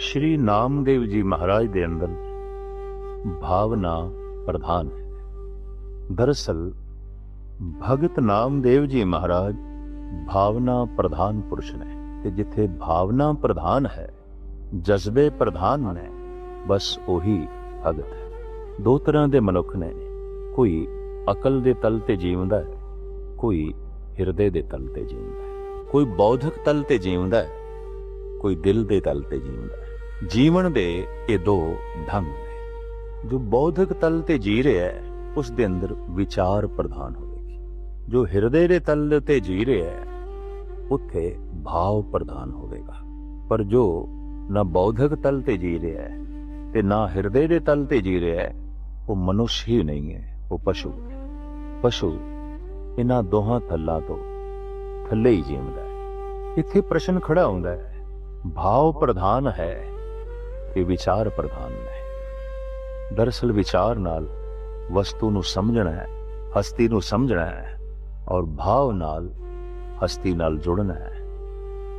ਸ਼੍ਰੀ ਨਾਮਦੇਵ ਜੀ ਮਹਾਰਾਜ ਦੇ ਅੰਦਰ ਭਾਵਨਾ ਪ੍ਰਧਾਨ ਹੈ। ਦਰਅਸਲ, ਭਗਤ ਨਾਮਦੇਵ ਜੀ ਮਹਾਰਾਜ ਭਾਵਨਾ ਪ੍ਰਧਾਨ ਪੁਰਸ਼ ਨੇ ਤੇ ਜਿੱਥੇ ਭਾਵਨਾ ਪ੍ਰਧਾਨ ਹੈ, ਜਜ਼ਬੇ ਪ੍ਰਧਾਨ ਨੇ, ਬਸ ਉਹੀ ਭਗਤ ਹੈ। ਦੋ ਤਰ੍ਹਾਂ ਦੇ ਮਨੁੱਖ ਨੇ। ਕੋਈ ਅਕਲ ਦੇ ਤਲ ਤੇ ਜੀਵਦਾ ਹੈ, ਕੋਈ ਹਿਰਦੇ ਦੇ ਤਲ ਤੇ ਜੀਵਦਾ ਹੈ। ਕੋਈ ਬੌਧਿਕ ਤਲ ਤੇ ਜੀਵਦਾ ਹੈ, ਕੋਈ ਦਿਲ ਦੇ ਤਲ ਤੇ ਜੀਵਦਾ ਹੈ। ਜੀਵਨ ਦੇ ਇਹ ਦੋ ਢੰਗ ਨੇ। ਜੋ ਬੌਧਿਕ ਤਲ ਤੇ ਜੀ ਰਿਹਾ ਹੈ, ਉਸ ਦੇ ਅੰਦਰ ਵਿਚਾਰ ਪ੍ਰਧਾਨ ਹੋਵੇਗੀ। ਜੋ ਹਿਰਦੇ ਦੇ ਤਲ ਤੇ ਜੀ ਰਿਹਾ ਹੈ, ਉੱਥੇ ਭਾਵ ਪ੍ਰਧਾਨ ਹੋਵੇਗਾ। ਪਰ ਜੋ ਨਾ ਬੌਧਿਕ ਤਲ ਤੇ ਜੀ ਰਿਹਾ ਹੈ ਤੇ ਨਾ ਹਿਰਦੇ ਦੇ ਤਲ ਤੇ ਜੀ ਰਿਹਾ ਹੈ, ਉਹ ਮਨੁੱਖ ਹੀ ਨਹੀਂ ਹੈ, ਉਹ ਪਸ਼ੂ ਹੈ। ਪਸ਼ੂ ਇਹਨਾਂ ਦੋਹਾਂ ਥੱਲਾਂ ਤੋਂ ਥੱਲੇ ਹੀ ਜੀਵਦਾ ਹੈ। ਇੱਥੇ ਪ੍ਰਸ਼ਨ ਖੜਾ ਹੁੰਦਾ ਹੈ, ਭਾਵ ਪ੍ਰਧਾਨ ਹੈ। ਕਿ ਵਿਚਾਰ ਪ੍ਰਧਾਨ ਹੈ ਦਰਅਸਲ ਵਿਚਾਰ ਨਾਲ ਵਸਤੂ ਨੂੰ ਸਮਝਣਾ ਹੈ, ਹਸਤੀ ਨੂੰ ਸਮਝਣਾ ਹੈ ਔਰ ਭਾਵ ਨਾਲ ਹਸਤੀ ਨਾਲ ਜੁੜਨਾ ਹੈ,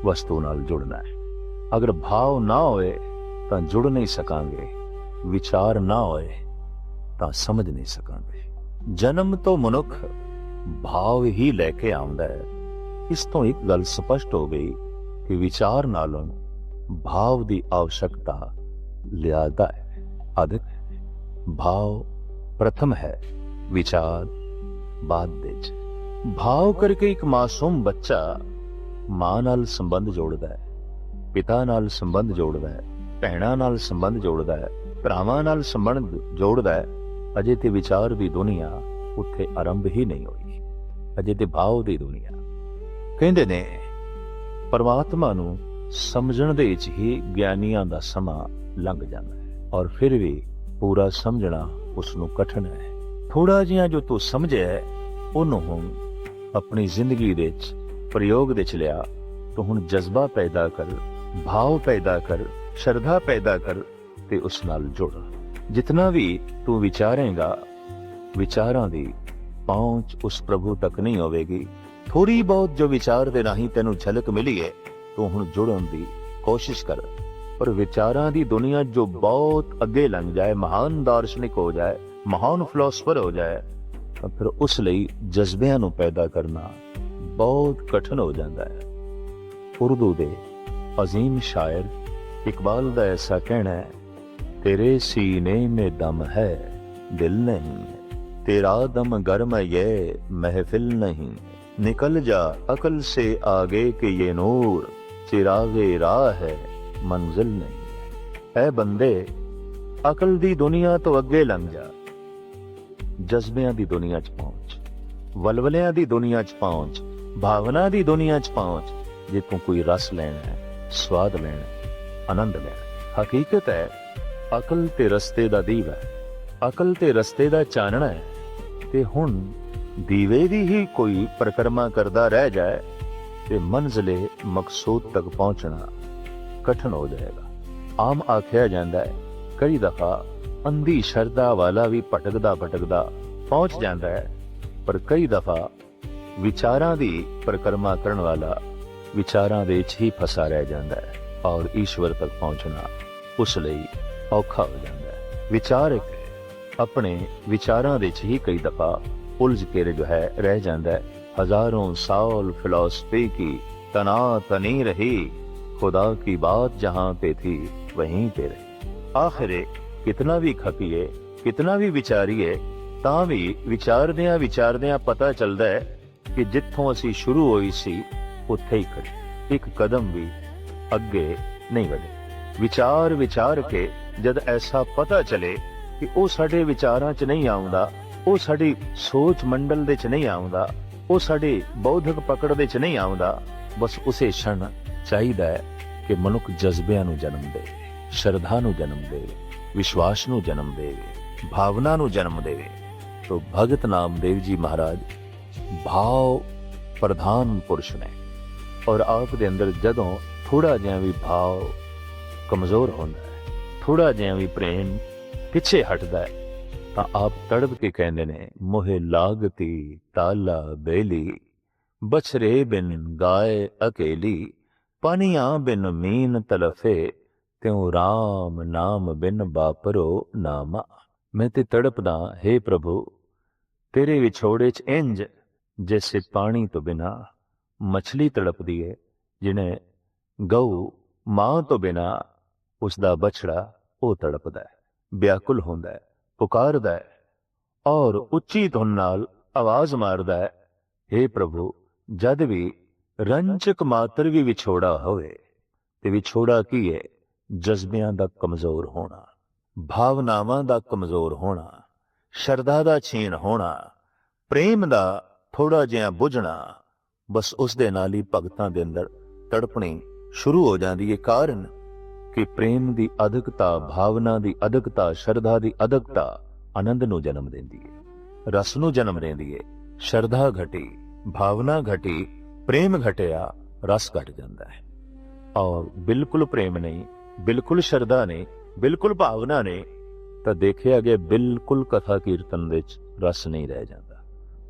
ਵਸਤੂ ਨਾਲ ਜੁੜਨਾ ਹੈ। ਅਗਰ ਭਾਵ ਨਾ ਹੋਏ ਤਾਂ ਜੁੜ ਨਹੀਂ ਸਕਾਂਗੇ, ਵਿਚਾਰ ਨਾ ਹੋਏ ਤਾਂ ਸਮਝ ਨਹੀਂ ਸਕਾਂਗੇ। ਜਨਮ ਤੋਂ ਮਨੁੱਖ ਭਾਵ ਹੀ ਲੈ ਕੇ ਆਉਂਦਾ ਹੈ। ਇਸ ਤੋਂ ਇੱਕ ਗੱਲ ਸਪਸ਼ਟ ਹੋ ਗਈ ਕਿ ਵਿਚਾਰ ਨਾਲੋਂ ਭਾਵ ਦੀ ਆਵਸ਼ਕਤਾ ਲਿਆਦਾ ਹੈ। ਅਦਿਕ ਭਾਵ ਪ੍ਰਥਮ ਹੈ, ਵਿਚਾਰ ਬਾਅਦ ਵਿੱਚ। ਭਾਵ ਕਰਕੇ ਇੱਕ ਮਾਸੂਮ ਬੱਚਾ ਮਾਂ ਨਾਲ ਸੰਬੰਧ ਜੋੜਦਾ ਹੈ, ਪਿਤਾ ਨਾਲ ਸੰਬੰਧ ਜੋੜਦਾ ਹੈ, ਭੈਣਾਂ ਨਾਲ ਸੰਬੰਧ ਜੋੜਦਾ ਹੈ, ਭਰਾਵਾਂ ਨਾਲ ਸੰਬੰਧ ਜੋੜਦਾ ਹੈ। ਅਜੇ ਤੇ ਵਿਚਾਰ ਦੀ ਦੁਨੀਆ ਉੱਥੇ ਆਰੰਭ ਹੀ ਨਹੀਂ ਹੋਈ। ਅਜੇ ਤੇ ਭਾਵ ਦੀ ਦੁਨੀਆ। ਕਹਿੰਦੇ ਨੇ, ਪਰਮਾਤਮਾ ਨੂੰ ਸਮਝਣ ਦੇ ਵਿੱਚ ਹੀ ਗਿਆਨੀਆਂ ਦਾ ਸਮਾਂ ਲੰਘ ਜਾਂਦਾ ਹੈ ਔਰ ਫਿਰ ਵੀ ਪੂਰਾ ਸਮਝਣਾ ਉਸ ਨੂੰ ਕਠਿਨ ਹੈ। ਥੋੜਾ ਜਿਹਾ ਜੋ ਤੂੰ ਸਮਝਿਆ ਉਹਨੂੰ ਹੁਣ ਆਪਣੀ ਜ਼ਿੰਦਗੀ ਦੇ ਵਿੱਚ ਪ੍ਰਯੋਗ ਦੇ ਚ ਲਿਆ। ਤੂੰ ਹੁਣ ਜਜ਼ਬਾ ਪੈਦਾ ਕਰ, ਭਾਵ ਪੈਦਾ ਕਰ, ਸ਼ਰਧਾ ਪੈਦਾ ਕਰ ਤੇ ਉਸ ਨਾਲ ਜੁੜ। ਜਿਤਨਾ ਵੀ ਤੂੰ ਵਿਚਾਰੇਗਾ, ਵਿਚਾਰਾਂ ਦੀ ਪਹੁੰਚ ਉਸ ਪ੍ਰਭੂ ਤੱਕ ਨਹੀਂ ਹੋਵੇਗੀ। ਥੋੜੀ ਬਹੁਤ ਜੋ ਵਿਚਾਰ ਦੇ ਰਾਹੀਂ ਤੈਨੂੰ ਝਲਕ ਮਿਲੀ ਹੈ, ਤੂੰ ਹੁਣ ਜੁੜਨ ਦੀ ਕੋਸ਼ਿਸ਼ ਕਰ। ਪਰ ਵਿਚਾਰਾਂ ਦੀ ਦੁਨੀਆ ਜੋ ਬਹੁਤ ਅੱਗੇ ਲੰਘ ਜਾਏ ਮਹਾਨ ਦਾਰਸ਼ਨਿਕ ਹੋ ਜਾਏ ਮਹਾਨ ਫਿਲਾਸਫਰ ਹੋ ਜਾਏ ਤਾਂ ਫਿਰ ਉਸ ਲਈ ਜਜ਼ਬਿਆਂ ਨੂੰ ਪੈਦਾ ਕਰਨਾ ਬਹੁਤ ਕਠਿਨ ਹੋ ਜਾਂਦਾ ਹੈ ਉਰਦੂ ਦੇ ਅਜ਼ੀਮ ਸ਼ਾਇਰ ਇਕਬਾਲ ਦਾ ਐਸਾ ਕਹਿਣਾ ਹੈ ਤੇਰੇ ਸੀਨੇ में दम है दिल नहीं तेरा दम गर्म ये महफिल नहीं निकल जा अकल से आगे के ये नूर चिरागे राह है ਮੰਜ਼ਿਲ ਨਹੀਂ। ਹੈ ਐ ਬੰਦੇ, ਅਕਲ ਦੀ ਦੁਨੀਆ ਤੋਂ ਅੱਗੇ ਲੰਘ ਜਾ। ਜਜ਼ਬਿਆਂ ਦੀ ਦੁਨੀਆ 'ਚ ਪਹੁੰਚ, ਵਲਵਲਿਆਂ ਦੀ ਦੁਨੀਆ 'ਚ ਪਹੁੰਚ, ਭਾਵਨਾ ਦੀ ਦੁਨੀਆ 'ਚ ਪਹੁੰਚ ਜੇ ਤੂੰ ਕੋਈ ਰਸ ਲੈਣਾ ਹੈ, ਸਵਾਦ ਲੈਣਾ ਆਨੰਦ ਲੈਣਾ ਹਕੀਕਤ ਹੈ, ਅਕਲ ਤੇ ਰਸਤੇ ਦਾ ਦੀਵਾ ਹੈ, ਅਕਲ ਤੇ ਰਸਤੇ ਦਾ ਚਾਨਣਾ ਹੈ, ਤੇ ਹੁਣ ਦੀਵੇ ਦੀ ਹੀ ਕੋਈ ਪ੍ਰਕਰਮਾ ਕਰਦਾ ਰਹਿ ਜਾਏ, ਤੇ ਮੰਜ਼ਲੇ ਮਕਸੂਦ ਤੱਕ ਪਹੁੰਚਣਾ। ਕਠਨ ਹੋ ਜਾਏਗਾ ਆਮ ਆਖਿਆ ਜਾਂਦਾ ਹੈ ਕਈ ਦਫਾ ਅੰਧੀ ਸ਼ਰਧਾ ਵਾਲਾ ਵੀ ਭਟਕਦਾ ਭਟਕਦਾ ਪਹੁੰਚ ਜਾਂਦਾ ਹੈ ਪਰ ਕਈ ਦਫਾ ਵਿਚਾਰਾਂ ਦੀ ਪ੍ਰਕਰਮਾ ਕਰਨ ਵਾਲਾ ਵਿਚਾਰਾਂ ਦੇ ਵਿੱਚ ਹੀ ਫਸਾ ਰਹਿ ਜਾਂਦਾ ਹੈ ਔਰ ਈਸ਼ਵਰ ਤੱਕ ਪਹੁੰਚਣਾ ਉਸ ਲਈ ਔਖਾ ਹੋ ਜਾਂਦਾ ਹੈ ਵਿਚਾਰ ਆਪਣੇ ਵਿਚਾਰਾਂ ਦੇ ਵਿੱਚ ਹੀ ਕਈ ਦਫਾ ਉਲਝ ਕੇ ਜੋ ਹੈ ਰਹਿ ਜਾਂਦਾ ਹੈ ਹਜ਼ਾਰਾਂ ਸਾਲ ਫਿਲਾਸਫੀ ਕੀ ਤਨਾ ਤਨੀ ਰਹੀ खुदा की बात जहां पे थी वहीं पे रही ਆਖਰੇ ਕਿਤਨਾ ਵੀ ਖਪੀਏ ਕਿਤਨਾ ਵੀ ਵਿਚਾਰੀਏ ਤਾਂ ਵੀ ਵਿਚਾਰਦਿਆਂ ਵਿਚਾਰਦਿਆਂ ਪਤਾ ਚੱਲਦਾ ਹੈ ਕਿ ਜਿੱਥੋਂ ਅਸੀਂ ਸ਼ੁਰੂ ਹੋਈ ਸੀ ਉੱਥੇ ਹੀ ਖੜੇ ਇੱਕ ਕਦਮ ਵੀ ਅੱਗੇ ਨਹੀਂ ਵਧੇ ਵਿਚਾਰ ਵਿਚਾਰ ਕੇ ਜਦ ਐਸਾ ਪਤਾ ਚਲੇ ਕਿ ਉਹ ਸਾਡੇ ਵਿਚਾਰਾਂ 'ਚ ਨਹੀਂ ਆਉਂਦਾ ਉਹ ਸਾਡੀ ਸੋਚ ਮੰਡਲ ਦੇ 'ਚ ਨਹੀਂ ਆਉਂਦਾ ਉਹ ਸਾਡੇ ਬੌਧਿਕ ਪਕੜ ਦੇ 'ਚ ਨਹੀਂ ਆਉਂਦਾ ਬਸ ਉਸੇ ਛਣ ਚਾਹੀਦਾ ਹੈ ਕਿ ਮਨੁੱਖ ਜਜ਼ਬਿਆਂ ਨੂੰ ਜਨਮ ਦੇ, ਸ਼ਰਧਾ ਨੂੰ ਜਨਮ ਦੇਵੇ ਵਿਸ਼ਵਾਸ ਨੂੰ ਜਨਮ ਦੇਵੇ ਭਾਵਨਾ ਨੂੰ ਜਨਮ ਦੇਵੇ ਤੋ ਭਗਤ ਨਾਮਦੇਵ ਜੀ ਮਹਾਰਾਜ, ਭਾਵ ਪ੍ਰਧਾਨ ਪੁਰਸ਼ ਨੇ। ਔਰ ਆਪ ਦੇ ਅੰਦਰ ਜਦੋਂ ਥੋੜਾ ਜਿਹਾ ਵੀ ਭਾਵ ਕਮਜ਼ੋਰ ਹੁੰਦਾ ਹੈ, ਥੋੜਾ ਜਿਹਾ ਵੀ ਪ੍ਰੇਮ ਪਿੱਛੇ ਹਟਦਾ ਹੈ, ਤਾਂ ਆਪ ਤੜਬ ਕੇ ਕਹਿੰਦੇ ਨੇ, ਮੋਹੇ ਲਾਗਤੀ ਤਾਲਾ ਬੇਲੀ, ਬਛਰੇ ਬਿਨ ਗਾਏ ਅਕੇਲੀ। ਪਾਨੀਆਂ ਬਿਨ ਮੀਨ ਤਲਫੇ, ਤਿਉ RAM ਨਾਮ ਬਿਨ ਬਾਪਰੋ ਨਾਮਾ। ਮੈਂ ਤੇ ਤੜਪਦਾ हे ਪ੍ਰਭੂ, ਤੇਰੇ ਵਿਛੋੜੇ ਚ ਇੰਜ, ਜੈਸੇ ਪਾਣੀ ਤੋਂ ਬਿਨਾ ਮਛਲੀ ਤੜਪਦੀ ਹੈ ਜਿਹਨੇ ਗਊ ਮਾਂ ਤੋਂ ਬਿਨਾ ਉਸ ਦਾ ਬਛੜਾ ਉਹ ਤੜਪਦਾ ਹੈ ਵਿਆਕੁਲ ਹੁੰਦਾ ਹੈ ਪੁਕਾਰਦਾ ਹੈ ਔਰ ਉੱਚੀ ਧੁਨ ਨਾਲ ਆਵਾਜ਼ ਮਾਰਦਾ ਹੈ हे ਪ੍ਰਭੂ, ਜਦ ਵੀ ਰੰਚਕ ਮਾਤਰ ਵੀ ਵਿਛੋੜਾ ਹੋਵੇ ਤੇ ਵਿਛੋੜਾ ਕੀ ਹੈ ਜਜ਼ਬਿਆਂ ਦਾ ਕਮਜ਼ੋਰ ਹੋਣਾ, ਭਾਵਨਾਵਾਂ ਦਾ ਕਮਜ਼ੋਰ ਹੋਣਾ, ਸ਼ਰਧਾ ਦਾ ਛੀਣ ਹੋਣਾ, ਪ੍ਰੇਮ ਦਾ ਥੋੜਾ ਜਿਹਾ ਬੁਝਣਾ, ਬਸ ਉਸ ਦੇ ਨਾਲ ਹੀ ਭਗਤਾਂ ਦੇ ਅੰਦਰ ਤੜਪਣੀ ਸ਼ੁਰੂ ਹੋ ਜਾਂਦੀ ਹੈ ਕਾਰਨ ਕਿ ਪ੍ਰੇਮ ਦੀ ਅਧਿਕਤਾ, ਭਾਵਨਾ ਦੀ ਅਧਿਕਤਾ, ਸ਼ਰਧਾ ਦੀ ਅਧਿਕਤਾ ਆਨੰਦ ਨੂੰ ਜਨਮ ਦਿੰਦੀ ਹੈ ਰਸ ਨੂੰ ਜਨਮ ਦਿੰਦੀ ਹੈ ਸ਼ਰਧਾ ਘਟੀ, ਭਾਵਨਾ ਘਟੀ ਪ੍ਰੇਮ ਘਟਿਆ, ਰਸ ਘਟ ਜਾਂਦਾ ਹੈ। ਔਰ ਬਿਲਕੁਲ ਪ੍ਰੇਮ ਨਹੀਂ, ਬਿਲਕੁਲ ਸ਼ਰਧਾ ਨਹੀਂ, ਬਿਲਕੁਲ ਭਾਵਨਾ ਨਹੀਂ, ਤਾਂ ਦੇਖਿਆ ਗਿਆ ਬਿਲਕੁਲ ਕਥਾ ਕੀਰਤਨ ਵਿੱਚ ਰਸ ਨਹੀਂ ਰਹਿ ਜਾਂਦਾ।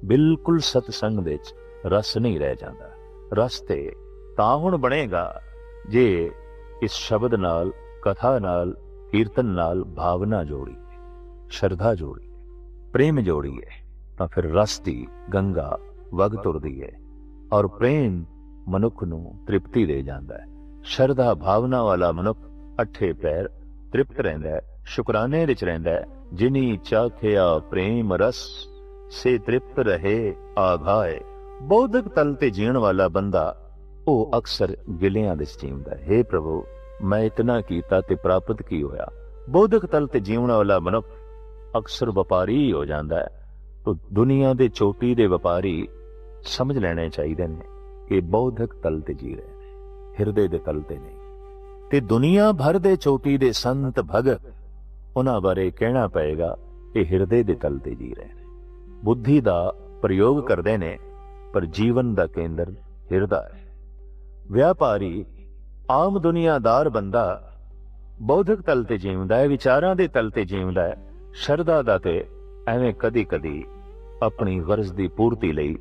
ਬਿਲਕੁਲ ਸਤਸੰਗ ਵਿੱਚ ਰਸ ਨਹੀਂ ਰਹਿ ਜਾਂਦਾ। ਰਸ ਤੇ ਤਾਂ ਹੁਣ ਬਣੇਗਾ ਜੇ ਇਸ ਸ਼ਬਦ ਨਾਲ, ਕਥਾ ਨਾਲ, ਕੀਰਤਨ ਨਾਲ ਭਾਵਨਾ ਜੋੜੀ, ਸ਼ਰਧਾ ਜੋੜੀ, ਪ੍ਰੇਮ ਜੋੜੀ ਹੈ, ਤਾਂ ਫਿਰ ਰਸ ਦੀ ਗੰਗਾ ਵਗ ਤੁਰਦੀ ਹੈ। ਔਰ ਪ੍ਰੇਮ ਮਨੁੱਖ ਨੂੰ ਤ੍ਰਿਪਤੀ ਦੇ ਜਾਂਦਾ ਹੈ। ਸ਼ਰਧਾ ਭਾਵਨਾ ਵਾਲਾ ਮਨੁੱਖ ਅਠੇ ਪੈਰ ਤ੍ਰਿਪਤ ਰਹਿੰਦਾ ਹੈ, ਸ਼ੁਕਰਾਨੇ ਵਿੱਚ ਰਹਿੰਦਾ ਹੈ। ਜਿਨੀ ਚਾਖਿਆ ਪ੍ਰੇਮ ਰਸ, ਸੇ ਤ੍ਰਿਪਤ ਰਹੇ ਆਘਾਏ। ਬੌਧਿਕ ਤਲ ਤੇ ਜੀਣ ਵਾਲਾ ਬੰਦਾ ਉਹ ਅਕਸਰ ਗਿਲਿਆਂ ਦੇ ਜੀਵਦਾ ਹੈ। हे ਪ੍ਰਭੂ, ਮੈਂ ਇਤਨਾ ਕੀਤਾ ਤੇ ਪ੍ਰਾਪਤ ਕੀ ਹੋਇਆ? ਬੌਧਿਕ ਤਲ ਤੇ ਜੀਵਣ ਵਾਲਾ ਮਨੁੱਖ ਅਕਸਰ ਵਪਾਰੀ ਹੀ ਹੋ ਜਾਂਦਾ ਹੈ। ਤੋ ਦੁਨੀਆ ਦੇ ਚੋਟੀ ਦੇ ਵਪਾਰੀ ਸਮਝ ਲੈਣੇ ਚਾਹੀਦੇ ਨੇ ਕਿ ਬੌਧਿਕ ਤਲ ਤੇ ਜੀ ਰਹੇ ਨੇ, ਹਿਰਦੇ ਦੇ ਤਲ ਤੇ ਨਹੀਂ। ਤੇ ਦੁਨੀਆ ਭਰ ਦੇ ਚੋਟੀ ਦੇ ਸੰਤ ਭਗਤ ਉਹਨਾਂ ਬਾਰੇ ਕਹਿਣਾ ਪਏਗਾ ਕਿ ਹਿਰਦੇ ਦੇ ਤਲ ਤੇ ਜੀ ਰਹੇ ਨੇ। ਬੁੱਧੀ ਦਾ ਪ੍ਰਯੋਗ ਕਰਦੇ ਨੇ, ਪਰ ਜੀਵਨ ਦਾ ਕੇਂਦਰ ਹਿਰਦਾ ਹੈ। ਵਿਆਪਾਰੀ, ਆਮ ਦੁਨੀਆਦਾਰ ਬੰਦਾ ਬੌਧਿਕ ਤਲ ਤੇ ਜੀਵਦਾ ਹੈ, ਵਿਚਾਰਾਂ ਦੇ ਤਲ ਤੇ ਜੀਵਦਾ ਹੈ, ਸ਼ਰਧਾ ਦਾ ਤੇ ਐਵੇਂ ਕਦੀ ਕਦੀ ਆਪਣੀ ਗਰਜ਼ ਦੀ ਪੂਰਤੀ ਲਈ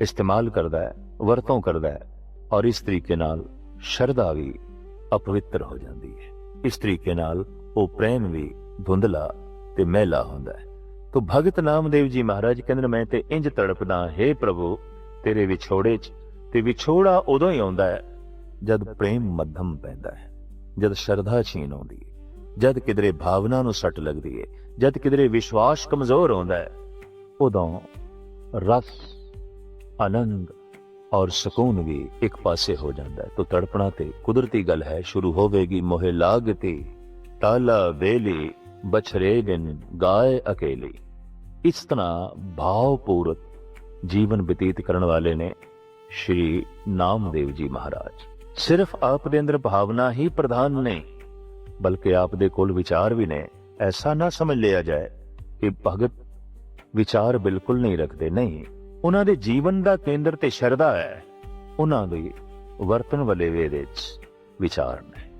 ਇਸਤੇਮਾਲ ਕਰਦਾ ਹੈ, ਵਰਤੋਂ ਕਰਦਾ ਹੈ ਔਰ ਇਸ ਤਰੀਕੇ ਨਾਲ ਸ਼ਰਧਾ ਵੀ ਅਪਵਿੱਤਰ ਹੋ ਜਾਂਦੀ ਹੈ। ਇਸ ਤਰੀਕੇ ਨਾਲ ਉਹ ਪ੍ਰੇਮ ਵੀ ਧੁੰਦਲਾ ਤੇ ਮਹਿਲਾ ਹੁੰਦਾ ਹੈ। ਤੋ ਭਗਤ ਨਾਮਦੇਵ ਜੀ ਮਹਾਰਾਜ ਕਹਿੰਦੇ ਨੇ, ਮੈਂ ਤੇ ਇੰਜ ਤੜਪਦਾ ਹੈ ਪ੍ਰਭੂ, ਤੇਰੇ ਵਿਛੋੜੇ 'ਚ। ਤੇ ਵਿਛੋੜਾ ਉਦੋਂ ਹੀ ਆਉਂਦਾ ਹੈ ਜਦ ਪ੍ਰੇਮ ਮੱਧਮ ਪੈਂਦਾ ਹੈ, ਜਦ ਸ਼ਰਧਾ ਛੀਨ ਆਉਂਦੀ ਹੈ, ਜਦ ਕਿਦਰੇ ਭਾਵਨਾ ਨੂੰ ਸੱਟ ਲੱਗਦੀ ਹੈ, ਜਦ ਕਿਦਰੇ ਵਿਸ਼ਵਾਸ ਕਮਜ਼ੋਰ ਹੁੰਦਾ ਹੈ, ਉਦੋਂ ਰਸ ਆਨੰਦ ਔਰ ਸਕੂਨ ਵੀ ਇੱਕ ਪਾਸੇ ਹੋ ਜਾਂਦਾ ਹੈ। ਤੋ ਤੜਪਣਾ ਤੇ ਕੁਦਰਤੀ ਗੱਲ ਹੈ, ਸ਼ੁਰੂ ਹੋਵੇਗੀ ਮੋਹਿ ਲਾਗਤੀ ਤਾਲਾ ਵੇਲੀ ਬਛਰੇ ਦਿਨ ਗਾਏ ਅਕੇਲੀ। ਇਸ ਤਰ੍ਹਾਂ ਭਾਵਪੂਰਤ ਜੀਵਨ ਬਤੀਤ ਕਰਨ ਵਾਲੇ ਨੇ ਸ਼੍ਰੀ ਨਾਮਦੇਵ ਜੀ ਮਹਾਰਾਜ। ਸਿਰਫ ਆਪ ਦੇ ਅੰਦਰ ਭਾਵਨਾ ਹੀ ਪ੍ਰਧਾਨ ਨਹੀਂ ਬਲਕਿ ਆਪ ਦੇ ਕੋਲ ਵਿਚਾਰ ਵੀ ਨੇ। ਐਸਾ ਨਾ ਸਮਝ ਲਿਆ ਜਾਏ ਕਿ ਭਗਤ ਵਿਚਾਰ ਬਿਲਕੁਲ ਨਹੀਂ ਰੱਖਦੇ। ਨਹੀਂ ਉਹਨਾਂ ਦੇ ਜੀਵਨ ਦਾ ਕੇਂਦਰ ਤੇ ਸ਼ਰਧਾ ਹੈ। ਉਹਨਾਂ ਦੀ ਵਰਤਨ ਵਾਲੇ ਵੇਦ ਵਿੱਚ ਵਿਚਾਰ ਨੇ।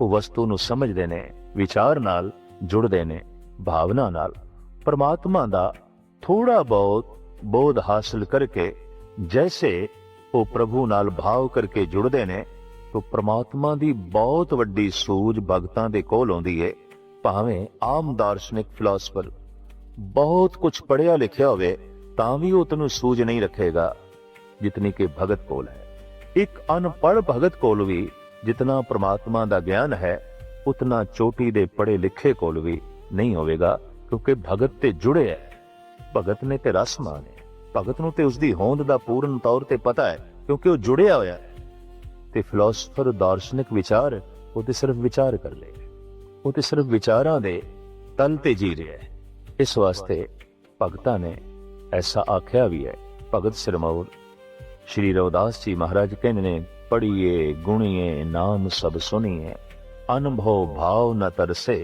ਉਹ ਵਸਤੂ ਨੂੰ ਸਮਝਦੇ ਨੇ, ਵਿਚਾਰ ਨਾਲ ਜੁੜਦੇ ਨੇ, ਭਾਵਨਾ ਨਾਲ। ਪਰਮਾਤਮਾ ਦਾ ਥੋੜਾ ਬਹੁਤ ਬੋਧ ਹਾਸਲ ਕਰਕੇ ਜੈਸੇ ਉਹ ਪ੍ਰਭੂ ਨਾਲ ਭਾਵ ਕਰਕੇ ਜੁੜਦੇ ਨੇ, ਤਾਂ ਪ੍ਰਮਾਤਮਾ ਦੀ ਬਹੁਤ ਵੱਡੀ ਸੂਝ ਭਗਤਾਂ ਦੇ ਕੋਲ ਆਉਂਦੀ ਹੈ ਭਾਵੇਂ ਆਮ ਦਾਰਸ਼ਨਿਕ ਫਿਲਾਸਫਰ ਬਹੁਤ ਕੁਝ ਪੜਿਆ ਲਿਖਿਆ ਹੋਵੇ ਤਾਂ ਵੀ ਉਹ ਤੈਨੂੰ ਸੂਝ ਨਹੀਂ ਰੱਖੇਗਾ, ਜਿਤਨੀ ਕਿ ਭਗਤ ਕੋਲ ਹੈ। ਇੱਕ ਅਨਪੜ੍ਹ ਭਗਤ ਕੋਲ ਵੀ ਜਿਤਨਾ ਪ੍ਰਮਾਤਮਾ ਦਾ ਗਿਆਨ ਹੈ, ਉਤਨਾ ਚੋਟੀ ਦੇ ਪੜ੍ਹੇ ਲਿਖੇ ਕੋਲ ਵੀ ਨਹੀਂ ਹੋਵੇਗਾ, ਕਿਉਂਕਿ ਭਗਤ ਤੇ ਜੁੜੇ ਹੈ। ਭਗਤ ਨੇ ਤੇ ਰਸ ਮਾਨੇ ਭਗਤ ਨੂੰ ਤੇ ਉਸ ਦੀ ਹੋਂਦ ਦਾ ਪੂਰਨ ਤੌਰ ਤੇ ਪਤਾ ਹੈ, ਕਿਉਂਕਿ ਉਹ ਜੁੜਿਆ ਹੋਇਆ ਹੈ। ਤੇ ਫਿਲਾਸਫਰ ਦਾਰਸ਼ਨਿਕ ਵਿਚਾਰ ਉਹ ਤੇ ਸਿਰਫ ਵਿਚਾਰ ਕਰ ਲੇ ਉਹ ਤੇ ਸਿਰਫ ਵਿਚਾਰਾਂ ਦੇ ਤਲ ਤੇ ਜੀ ਰਿਹਾ ਹੈ। ਇਸ ਵਾਸਤੇ ਭਗਤਾਂ ਨੇ ਐਸਾ ਆਖਿਆ ਵੀ ਹੈ ਭਗਤ ਸਿਰਮੌਰ ਸ਼੍ਰੀ ਰਵਿਦਾਸ ਜੀ ਮਹਾਰਾਜ ਕਹਿੰਦੇ ਨੇ ਪੜੀਏ ਗੁਣੀਏ ਨਾਮ ਸਭ ਸੁਣੀਏ ਅਨੁਭਵ ਭਾਵ ਨ ਤਰਸੇ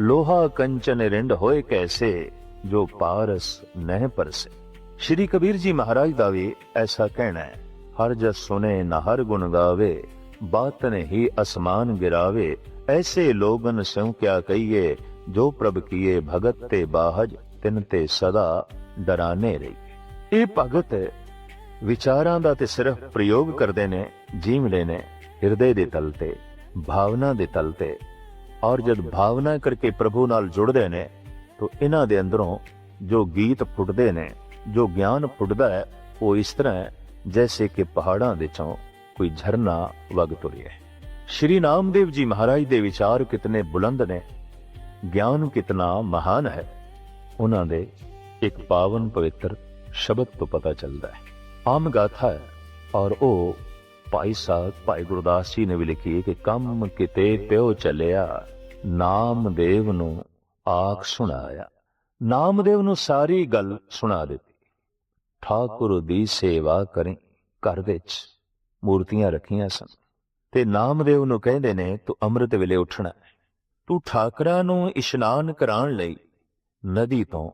ਲੋਹਾ ਕੰਚਨ ਰਿੰਡ ਹੋਏ ਕੈਸੇ ਜੋ ਪਾਰਸ ਨਹਿ ਪਰਸੇ ਸ਼੍ਰੀ ਕਬੀਰ ਜੀ ਮਹਾਰਾਜ ਦਾ ਵੀ ਐਸਾ ਕਹਿਣਾ ਹੈ ਹਰ ਜਸ ਸੁਨੇ ਨ ਹਰ ਗੁਣ ਗਾਵੇ ਬਾਤ ਨੇ ਹੀ ਅਸਮਾਨ ਗਿਰਾਵੇ ਐਸੇ ਲੋਗਨ ਸਿਉ ਕਿਆ ਕਹੀਏ ਜੋ ਪ੍ਰਭ ਕੀਏ ਭਗਤ ਤੇ ਬਾਹਜ ਤਿਨ ਤੇ ਸਦਾ ਡਰਾਨੇ ਰਹੀ। ਇਹ ਭਗਤ ਵਿਚਾਰਾਂ ਦਾ ਤੇ ਸਿਰਫ ਪ੍ਰਯੋਗ ਕਰਦੇ ਨੇ ਜੀਵਦੇ ਨੇ, ਹਿਰਦੇ ਦੇ ਤਲ ਤੇ, ਭਾਵਨਾ ਦੇ ਤਲ ਤੇ। ਔਰ ਜਦ ਭਾਵਨਾ ਕਰਕੇ ਪ੍ਰਭੂ ਨਾਲ ਜੁੜਦੇ ਨੇ, ਤਾਂ ਇਹਨਾਂ ਦੇ ਅੰਦਰੋਂ ਜੋ ਗੀਤ ਫੁੱਟਦੇ ਨੇ, ਜੋ ਗਿਆਨ ਫੁੱਟਦਾ ਹੈ, ਉਹ ਇਸ ਤਰ੍ਹਾਂ ਹੈ, ਜੈਸੇ ਕਿ ਪਹਾੜਾਂ ਦੇ ਚੋਂ ਕੋਈ ਝਰਨਾ ਵਗ ਤੁਰਿਆ ਸ਼੍ਰੀ ਨਾਮਦੇਵ ਜੀ ਮਹਾਰਾਜ ਦੇ ਵਿਚਾਰ ਕਿਤਨੇ ਬੁਲੰਦ ਨੇ। ਗਿਆਨ ਕਿਤਨਾ ਮਹਾਨ ਹੈ। ਉਹਨਾਂ ਦੇ ਇੱਕ ਪਾਵਨ ਪਵਿੱਤਰ ਸ਼ਬਦ ਤੋਂ ਪਤਾ ਚੱਲਦਾ ਹੈ। ਆਮ ਗਾਥਾ ਹੈ ਔਰ ਉਹ ਭਾਈ ਸਾਹਿਬ, ਭਾਈ ਗੁਰਦਾਸ ਜੀ ਨੇ ਵੀ ਲਿਖੀ ਹੈ ਕਿ ਕੰਮ ਕਿਤੇ ਪਿਓ ਚੱਲਿਆ, ਨਾਮਦੇਵ ਨੂੰ ਆਖ ਸੁਣਾਇਆ। ਨਾਮਦੇਵ ਨੂੰ ਸਾਰੀ ਗੱਲ ਸੁਣਾ ਦਿੱਤੀ। ਠਾਕੁਰ ਦੀ ਸੇਵਾ ਕਰੇ, ਘਰ ਵਿੱਚ ਮੂਰਤੀਆਂ ਰੱਖੀਆਂ ਸਨ ਤੇ ਨਾਮਦੇਵ ਨੂੰ ਕਹਿੰਦੇ ਨੇ, ਤੂੰ ਅੰਮ੍ਰਿਤ ਵੇਲੇ ਉੱਠਣਾ ਤੂੰ ਠਾਕਰਾਂ ਨੂੰ ਇਸ਼ਨਾਨ ਕਰਾਉਣ ਲਈ ਨਦੀ ਤੋਂ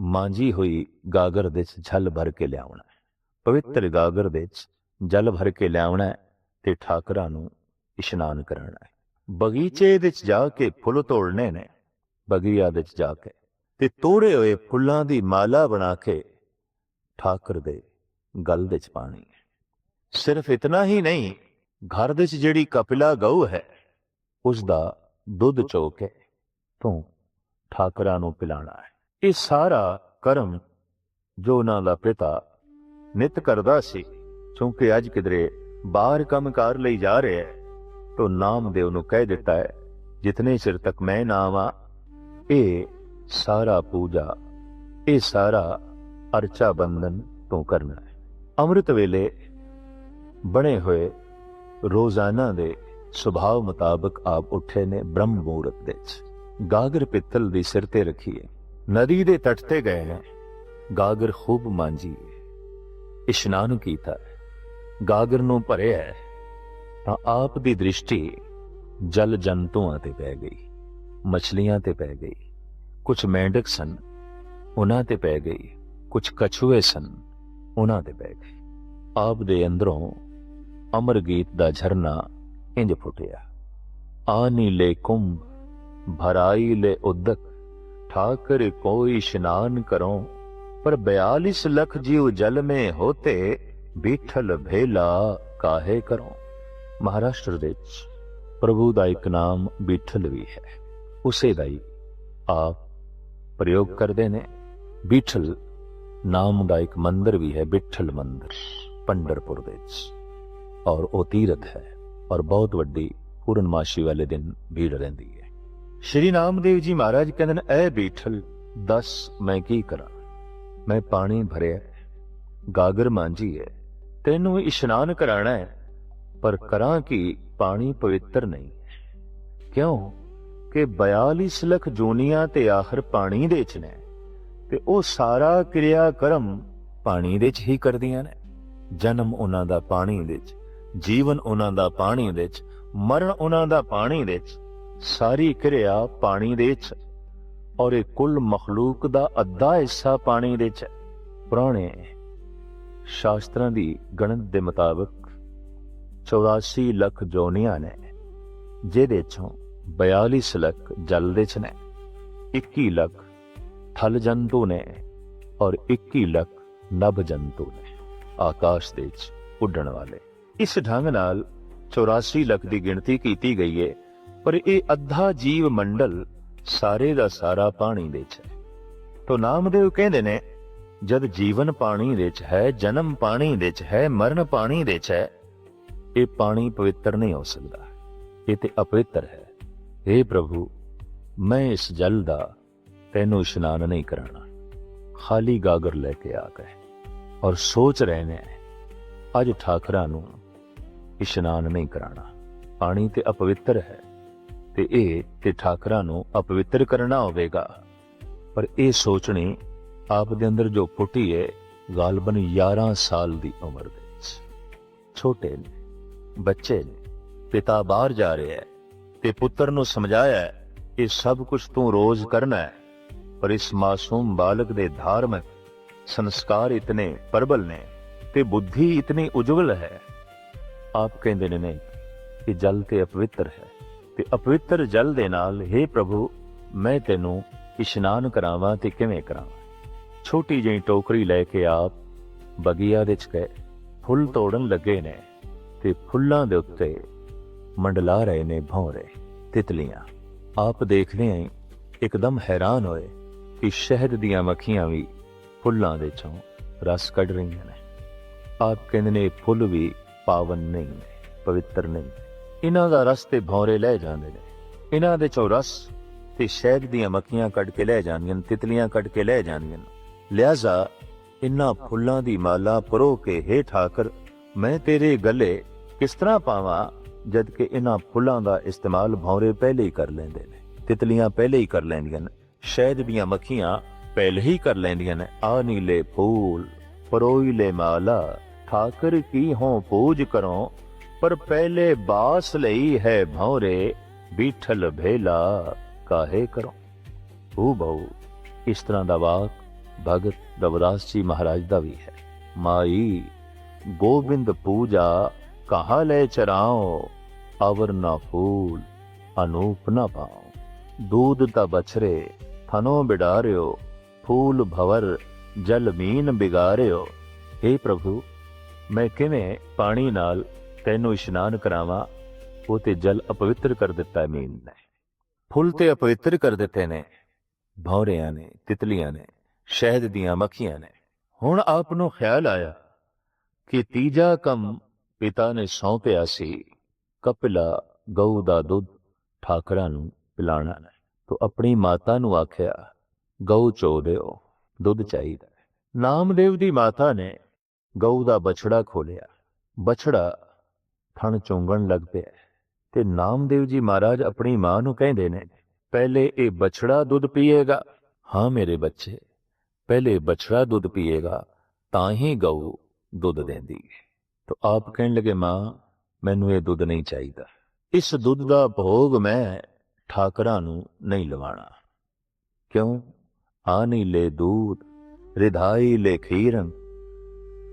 ਮਾਂਜੀ ਹੋਈ ਗਾਗਰ ਦੇ ਵਿੱਚ ਜਲ ਭਰ ਕੇ ਲਿਆਉਣਾ ਹੈ। ਪਵਿੱਤਰ ਗਾਗਰ ਦੇ ਵਿੱਚ ਜਲ ਭਰ ਕੇ ਲਿਆਉਣਾ ਤੇ ਠਾਕਰਾਂ ਨੂੰ ਇਸ਼ਨਾਨ ਕਰਾਉਣਾ ਹੈ। ਬਗੀਚੇ ਦੇ ਵਿੱਚ ਜਾ ਕੇ ਫੁੱਲ ਤੋੜਨੇ ਨੇ ਬਗੀਆ ਦੇ ਵਿੱਚ ਜਾ ਕੇ ਤੇ ਤੋੜੇ ਹੋਏ ਫੁੱਲਾਂ ਦੀ ਮਾਲਾ ਬਣਾ ਕੇ ਠਾਕਰ ਦੇ ਗਲ ਦੇ ਵਿੱਚ ਪਾਣੀ ਹੈ। ਸਿਰਫ ਇਤਨਾ ਹੀ ਨਹੀਂ ਘਰ ਦੇ ਵਿੱਚ ਜਿਹੜੀ ਕਪਿਲਾ ਗਊ ਹੈ ਉਸ ਦਾ ਦੁੱਧ। ਚੋ ਕੇ ਤੂੰ ਠਾਕਰਾਂ ਨੂੰ ਪਿਲਾਣਾ ਹੈ। ਇਹ ਸਾਰਾ ਕਰਮ ਜੋ ਉਹਨਾਂ ਦਾ ਪਿਤਾ ਨਿਤ ਕਰਦਾ ਸੀ, ਕਿਉਂਕਿ ਅੱਜ ਕਿਧਰੇ ਬਾਹਰ ਕੰਮਕਾਰ ਲਈ ਜਾ ਰਿਹਾ ਹੈ, ਤੋ ਨਾਮਦੇਵ ਨੂੰ ਕਹਿ ਦਿੱਤਾ ਹੈ, ਜਿਤਨੇ ਸਿਰ ਤੱਕ ਮੈਂ ਨਾ ਆਵਾਂ ਇਹ ਸਾਰਾ ਪੂਜਾ, ਇਹ ਸਾਰਾ ਅਰਚਾ ਬੰਧਨ ਤੋਂ ਕਰਨਾ ਹੈ। ਅੰਮ੍ਰਿਤ ਵੇਲੇ ਬਣੇ ਹੋਏ ਰੋਜ਼ਾਨਾ ਦੇ ਸੁਭਾਅ ਮੁਤਾਬਕ ਆਪ ਉੱਠੇ ਨੇ ਬ੍ਰਹਮ ਮੂਰਤ ਦੇ ਵਿੱਚ। ਗਾਗਰ ਪਿੱਤਲ ਦੀ ਸਿਰ ਤੇ ਰੱਖੀ ਹੈ। ਨਦੀ ਦੇ ਤੱਟ ਤੇ ਗਏ ਗਾਗਰ ਖੂਬ ਮਾਂਜੀ। ਇਸ਼ਨਾਨ ਕੀਤਾ। ਗਾਗਰ ਨੂੰ ਭਰਿਆ। ਤਾਂ ਆਪ ਦੀ ਦ੍ਰਿਸ਼ਟੀ ਜਲ ਜੰਤੂਆਂ ਤੇ ਪੈ ਗਈ। ਮਛਲੀਆਂ ਤੇ ਪੈ ਗਈ। ਕੁਝ ਮੈਂਡਕ ਸਨ, ਉਹਨਾਂ ਤੇ ਪੈ ਗਈ। ਕੁਝ ਕਛੂਏ ਸਨ, ਉਹਨਾਂ ਤੇ ਪੈ ਗਈ। ਆਪ ਦੇ ਅੰਦਰੋਂ ਅਮਰ ਗੀਤ ਦਾ ਝਰਨਾ ਇੰਜ ਫੁੱਟਿਆ। ਆਨੀ ਲੈ ਕੁੰਭ, ਭਰਾਈ ਲੈ ਉਦਕ। उठाकर कोई स्नान करो, पर बयालीस लख जीव जल में होते बिठल भेला काहे करो? महाराष्ट्र देश प्रभु का एक नाम बिठल भी है, उसे दाई आप प्रयोग कर देने बिठल नाम का एक मंदिर भी है बिठल मंदिर पंडरपुर देश और वो तीरथ है, और बहुत वड्डी पूर्णमाशी वाले दिन भीड़ रही है। ਸ਼੍ਰੀ ਨਾਮਦੇਵ ਜੀ ਮਹਾਰਾਜ ਕਹਿੰਦੇ ਨੇ, ਐ ਬੀਠਲ, ਦੱਸ ਮੈਂ ਕੀ ਕਰਾਂ? ਮੈਂ ਪਾਣੀ ਭਰਿਆ ਗਾਗਰ ਮਾਂਜੀ ਹੈ, ਤੈਨੂੰ ਇਸ਼ਨਾਨ ਕਰਾਣਾ ਹੈ, ਪਰ ਕਰਾਂ ਕਿ ਪਾਣੀ ਪਵਿੱਤਰ ਨਹੀਂ? ਕਿਉਂ ਕਿ 42 ਲੱਖ ਜੋਨੀਆਂ ਤੇ ਆਖਰ ਪਾਣੀ ਦੇ ਚ ਨੇ, ਤੇ ਉਹ ਸਾਰਾ ਕਿਰਿਆ ਕਰਮ ਪਾਣੀ ਦੇ ਚ ਹੀ ਕਰਦੀਆਂ ਨੇ। ਜਨਮ ਉਹਨਾਂ ਦਾ ਪਾਣੀ ਦੇ ਚ, ਜੀਵਨ ਉਹਨਾਂ ਦਾ ਪਾਣੀ ਦੇ ਚ, ਮਰਨ ਉਹਨਾਂ ਦਾ ਪਾਣੀ ਦੇ ਚ ਸਾਰੀ ਕਿਰਿਆ ਪਾਣੀ ਦੇ ਚ ਔਰ ਇਹ ਕੁੱਲ ਮਖਲੂਕ ਦਾ ਅੱਧਾ ਹਿੱਸਾ ਪਾਣੀ ਦੇ ਚ ਪੁਰਾਣੇ ਸ਼ਾਸਤਰਾਂ ਦੀ ਗਣਤ ਦੇ ਮੁਤਾਬਕ 84 ਲੱਖ ਜੋਨੀਆਂ ਨੇ, ਜਿਹਦੇ ਚੋਂ 42 ਲੱਖ ਜਲ ਦੇ ਚ ਨੇ 21 ਲੱਖ ਥਲ ਜੰਤੂ ਨੇ ਔਰ 21 ਲੱਖ ਨਭ ਜੰਤੂ ਨੇ ਆਕਾਸ਼ ਦੇ ਚ ਉੱਡਣ ਵਾਲੇ। ਇਸ ਢੰਗ ਨਾਲ 84 ਲੱਖ ਦੀ ਗਿਣਤੀ ਕੀਤੀ ਗਈ ਹੈ ਪਰ ਇਹ ਅੱਧਾ ਜੀਵ ਮੰਡਲ ਸਾਰੇ ਦਾ ਸਾਰਾ ਪਾਣੀ ਵਿੱਚ ਹੈ। ਤੋ ਨਾਮਦੇਵ ਕਹਿੰਦੇ ਨੇ, ਜਦ ਜੀਵਨ ਪਾਣੀ ਦੇ ਚ ਹੈ, ਜਨਮ ਪਾਣੀ ਦੇ ਚ ਹੈ, ਮਰਨ ਪਾਣੀ ਦੇ ਚ ਹੈ, ਇਹ ਪਾਣੀ ਪਵਿੱਤਰ ਨਹੀਂ ਹੋ ਸਕਦਾ। ਇਹ ਤੇ ਅਪਵਿੱਤਰ ਹੈ। हे ਪ੍ਰਭੂ, ਮੈਂ ਇਸ ਜਲ ਦਾ ਤੈਨੂੰ ਇਸ਼ਨਾਨ ਨਹੀਂ ਕਰਾਣਾ ਖਾਲੀ ਗਾਗਰ ਲੈ ਕੇ ਆ ਗਏ ਔਰ ਸੋਚ ਰਹੇ ਨੇ, ਅੱਜ ਠਾਕਰਾਂ ਨੂੰ ਇਸ਼ਨਾਨ ਨਹੀਂ ਕਰਾਣਾ ਪਾਣੀ ਤੇ ਅਪਵਿੱਤਰ ਹੈ। ਤੇ ਇਹ ਤੇ ਠਾਕਰਾਂ ਨੂੰ ਅਪਵਿੱਤਰ ਕਰਨਾ ਹੋਵੇਗਾ। ਪਰ ਇਹ ਸੋਚਣੀ ਆਪ ਦੇ ਅੰਦਰ ਜੋ ਫੁੱਟੀ ਹੈ ਗਾਲਬਨ 11 ਸਾਲ ਦੀ ਉਮਰ ਦੇ ਵਿੱਚ। ਛੋਟੇ ਨੇ, ਬੱਚੇ ਨੇ, ਪਿਤਾ ਬਾਹਰ ਜਾ ਰਿਹਾ ਹੈ ਤੇ ਪੁੱਤਰ ਨੂੰ ਸਮਝਾਇਆ ਇਹ ਸਭ ਕੁਝ ਤੂੰ ਰੋਜ਼ ਕਰਨਾ ਹੈ, ਪਰ ਇਸ ਮਾਸੂਮ ਬਾਲਕ ਦੇ ਧਾਰਮਿਕ ਸੰਸਕਾਰ ਇਤਨੇ ਪ੍ਰਬਲ ਨੇ ਤੇ ਬੁੱਧੀ ਇਤਨੀ ਉਜਵਲ ਹੈ। ਆਪ ਕਹਿੰਦੇ ਨੇ, ਨਹੀਂ ਕਿ ਜਲ ਤੇ ਅਪਵਿੱਤਰ ਹੈ। ਤੇ ਅਪਵਿੱਤਰ ਜਲ ਦੇ ਨਾਲ हे ਪ੍ਰਭੂ, ਮੈਂ ਤੈਨੂੰ ਇਸ਼ਨਾਨ ਕਰਾਵਾਂ ਤੇ ਕਿਵੇਂ ਕਰਾਵਾਂ? ਛੋਟੀ ਜਿਹੀ ਟੋਕਰੀ ਲੈ ਕੇ ਆਪ ਬਗੀਆ ਦੇ ਚ ਗਏ। ਫੁੱਲ ਤੋੜਨ ਲੱਗੇ ਨੇ ਤੇ ਫੁੱਲਾਂ ਦੇ ਉੱਤੇ ਮੰਡਲਾ ਰਹੇ ਨੇ ਭੌਰੇ ਤਿਤਲੀਆਂ। ਆਪ ਦੇਖਦੇ ਆਂ ਇੱਕਦਮ ਹੈਰਾਨ ਹੋਏ ਕਿ ਸ਼ਹਿਦ ਦੀਆਂ ਮੱਖੀਆਂ ਵੀ ਫੁੱਲਾਂ ਦੇ ਚੋਂ ਰਸ ਕੱਢ ਰਹੀਆਂ ਨੇ। ਆਪ ਕਹਿੰਦੇ ਨੇ, ਫੁੱਲ ਵੀ ਪਾਵਨ ਨਹੀਂ ਨੇ, ਪਵਿੱਤਰ ਨਹੀਂ ਇਹਨਾਂ ਦਾ ਰਸ ਤੇ ਭੌਰੇ ਲੈ ਜਾਂਦੇ ਨੇ। ਇਹਨਾਂ ਦੇ ਚੋਂ ਰਸ ਤੇ ਸ਼ਹਿਦ ਦੀਆਂ ਮੱਖੀਆਂ ਕੱਢ ਕੇ ਲੈ ਜਾਂਦੀਆਂ ਤਿਤਲੀਆਂ ਕੱਢ ਕੇ ਲੈ ਜਾਂਦੀਆਂ ਨੇ। ਇਨ੍ਹਾਂ ਫੁੱਲਾਂ ਦੀ ਮਾਲਾ ਪਰੋ ਕੇ, ਹੇ ਠਾਕਰ, ਮੈਂ ਤੇਰੇ ਗਲੇ ਕਿਸ ਤਰ੍ਹਾਂ ਪਾਵਾਂ ਜਦ ਕਿ ਇਹਨਾਂ ਫੁੱਲਾਂ ਦਾ ਇਸਤੇਮਾਲ ਭੌਰੇ ਪਹਿਲੇ ਹੀ ਕਰ ਲੈਂਦੇ ਨੇ। ਤਿਤਲੀਆਂ ਪਹਿਲੇ ਹੀ ਕਰ ਲੈਂਦੀਆਂ ਨੇ, ਸ਼ਹਿਦ ਦੀਆਂ ਮੱਖੀਆਂ ਪਹਿਲੇ ਹੀ ਕਰ ਲੈਂਦੀਆਂ ਨੇ। ਆ ਨੀਲੇ ਫੂਲ, ਪਰੋਈ ਲੈ ਮਾਲਾ, ਠਾਕਰ ਕੀ ਹੋਂ ਪੂਜ ਕਰੋ ਪਰ ਪਹਿਲੇ ਬਾਸ ਲਈ ਹੈ ਭੌਰੇ ਬੀਠਲ ਭੇਲਾ ਕਾਹੇ ਕਰੋ ਉਹ ਬਹੁ ਇਸ ਤਰ੍ਹਾਂ ਦਾ ਵਾਕ ਭਗਤ ਰਵਿਦਾਸ ਜੀ ਮਹਾਰਾਜ ਦਾ ਵੀ ਹੈ ਮਾਈ ਗੋਬਿੰਦ ਪੂਜਾ ਕਹਾ ਲੈ ਚਰਾਓ ਅਵਰ ਨਾ ਫੂਲ ਅਨੂਪ ਨਾ ਪਾਓ दूध ता बछरे थनो बिडारियो फूल भवर जल मीन बिगारियो हे प्रभु ਮੈਂ ਕਿਵੇਂ ਪਾਣੀ ਨਾਲ ਤੈਨੂੰ ਇਸ਼ਨਾਨ ਕਰਾਵਾਂ, ਉਹ ਤੇ ਜਲ ਅਪਵਿੱਤਰ ਕਰ ਦਿੱਤਾ ਮੀਨ ਨੇ। ਫੁੱਲ ਤੇ ਅਪਵਿੱਤਰ ਕਰ ਦਿੱਤੇ ਨੇ, ਭੌਰਿਆਂ ਨੇ, ਤਿਤਲੀਆਂ ਨੇ, ਸ਼ਹਿਦ ਦੀਆਂ ਮੱਖੀਆਂ ਨੇ। ਹੁਣ ਆਪ ਨੂੰ ਖਿਆਲ ਆਇਆ ਕਿ ਤੀਜਾ ਕੰਮ ਪਿਤਾ ਨੇ ਸੌਂਪਿਆ ਸੀ, ਕਪਿਲਾ ਗਊ ਦਾ ਦੁੱਧ ਠਾਕਰਾਂ ਨੂੰ ਪਿਲਾਣਾ ਹੈ। ਤੋ ਆਪਣੀ ਮਾਤਾ ਨੂੰ ਆਖਿਆ, ਗਊ ਚੋ ਦਿਓ, ਦੁੱਧ ਚਾਹੀਦਾ ਨਾਮਦੇਵ ਦੀ ਮਾਤਾ ਨੇ ਗਊ ਦਾ ਬਛੜਾ ਖੋਲਿਆ ਬਛੜਾ ਥਣ ਚੁੰਗਣ ਲੱਗ ਪਿਆ ਤੇ ਨਾਮਦੇਵ ਜੀ ਮਹਾਰਾਜ ਆਪਣੀ ਮਾਂ ਨੂੰ ਕਹਿੰਦੇ ਨੇ, ਪਹਿਲੇ ਇਹ ਬਛੜਾ ਦੁੱਧ ਪੀਏਗਾ। ਹਾਂ ਮੇਰੇ ਬੱਚੇ, ਪਹਿਲੇ ਬਛੜਾ ਦੁੱਧ ਪੀਏਗਾ, ਤਾਂ ਹੀ ਗਊ ਦੁੱਧ ਦਿੰਦੀ ਹੈ ਤੋ ਆਪ ਕਹਿਣ ਲੱਗੇ, ਮਾਂ, ਮੈਨੂੰ ਇਹ ਦੁੱਧ ਨਹੀਂ ਚਾਹੀਦਾ। ਇਸ ਦੁੱਧ ਦਾ ਭੋਗ ਮੈਂ ਠਾਕਰਾਂ ਨੂੰ ਨਹੀਂ ਲਵਾਣਾ। ਕਿਉਂ? ਆਨੀ ਲੈ ਦੂਧ ਰਿਧਾਈ ਲੈ ਖੀਰਨ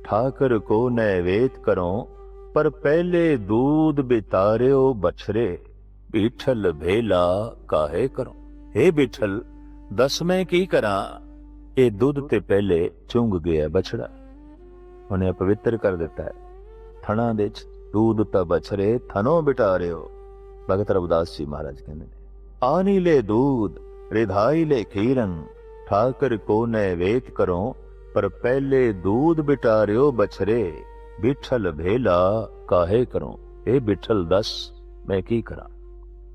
ਠਾਕਰ ਕੋ ਨੈਵੇਦ ਕਰੋ ਪਰ ਪਹਿਲੇ ਦੂਧ ਬਿਤਾਰਿਓ ਬਛਰੇ, ਬਿਠਲ ਭੇਲਾ ਕਾਹੇ ਕਰੋ? हे ਬਿਠਲ, ਦਸ ਮੈਂ ਕੀ ਕਰਾਂ? ਇਹ ਦੁੱਧ ਤੇ ਪਹਿਲੇ ਚੁੰਗ ਗਿਆ ਬਛੜਾ। ਉਹਨੇ ਪਵਿੱਤਰ ਕਰ ਦਿੱਤਾ ਹੈ। ਥਣਾ ਦੇ ਚ ਦੂਧ ਤਾਂ ਬਛਰੇ ਥਨੋ ਬਿਟਾਰਿਓ। ਭਗਤ ਰਵਿਦਾਸ ਜੀ ਮਹਾਰਾਜ ਕਹਿੰਦੇ ਨੇ, ਆਨੀ ਲੈ ਦੂਧ, ਰਿਧਾਈ ਲੈ ਖੀਰਨ, ਠਾਕਰ ਕੋ ਨੈਵੇਦ ਕਰੋ, ਪਰ ਪਹਿਲੇ ਦੂਧ ਬਿਟਾਰਿਓ ਬਛਰੇ ਬਿਠਲ ਭੇਲਾ ਕਾਹੇ ਕਰੋ? ਇਹ ਬਿਠਲ ਦੱਸ, ਮੈਂ ਕੀ ਕਰਾਂ?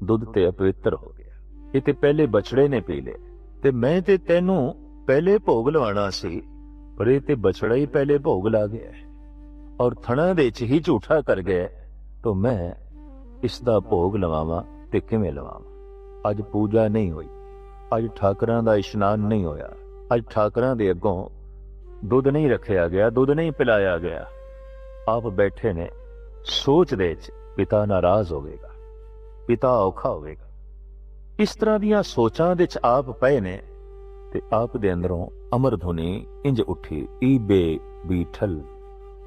ਦੁੱਧ ਤੇ ਅਪਵਿੱਤਰ ਹੋ ਗਿਆ। ਇਹ ਤੇ ਪਹਿਲੇ ਬਛੜੇ ਨੇ ਪੀ ਲਿਆ ਤੇ ਮੈਂ ਤੇ ਤੈਨੂੰ ਪਹਿਲੇ ਭੋਗ ਲਵਾਣਾ ਸੀ, ਪਰ ਇਹ ਤੇ ਬਛੜਾ ਹੀ ਪਹਿਲੇ ਭੋਗ ਲਾ ਗਿਆ ਔਰ ਥਣਾ ਦੇ ਚ ਹੀ ਝੂਠਾ ਕਰ ਗਿਆ ਤਾਂ ਮੈਂ ਇਸ ਦਾ ਭੋਗ ਲਵਾਵਾਂ ਤੇ ਕਿਵੇਂ ਲਵਾਵਾਂ? ਅੱਜ ਪੂਜਾ ਨਹੀਂ ਹੋਈ। ਅੱਜ ਠਾਕਰਾਂ ਦਾ ਇਸ਼ਨਾਨ ਨਹੀਂ ਹੋਇਆ। ਅੱਜ ਠਾਕਰਾਂ ਦੇ ਅੱਗੋਂ ਦੁੱਧ ਨਹੀਂ ਰੱਖਿਆ ਗਿਆ, ਦੁੱਧ ਨਹੀਂ ਪਿਲਾਇਆ ਗਿਆ। ਆਪ ਬੈਠੇ ਨੇ, ਸੋਚ ਦੇ ਚ ਪਿਤਾ ਨਾਰਾਜ਼ ਹੋਵੇਗਾ, ਪਿਤਾ ਔਖਾ ਹੋਵੇਗਾ। ਇਸ ਤਰ੍ਹਾਂ ਦੀਆਂ ਸੋਚਾਂ ਦੇ ਚ ਆਪ ਪਏ ਨੇ ਤੇ ਆਪ ਦੇ ਅੰਦਰੋਂ ਅਮਰ ਧੁਨੀ ਇੰਜ ਉੱਠੀ, ਈਬੇ ਬੀਠਲ,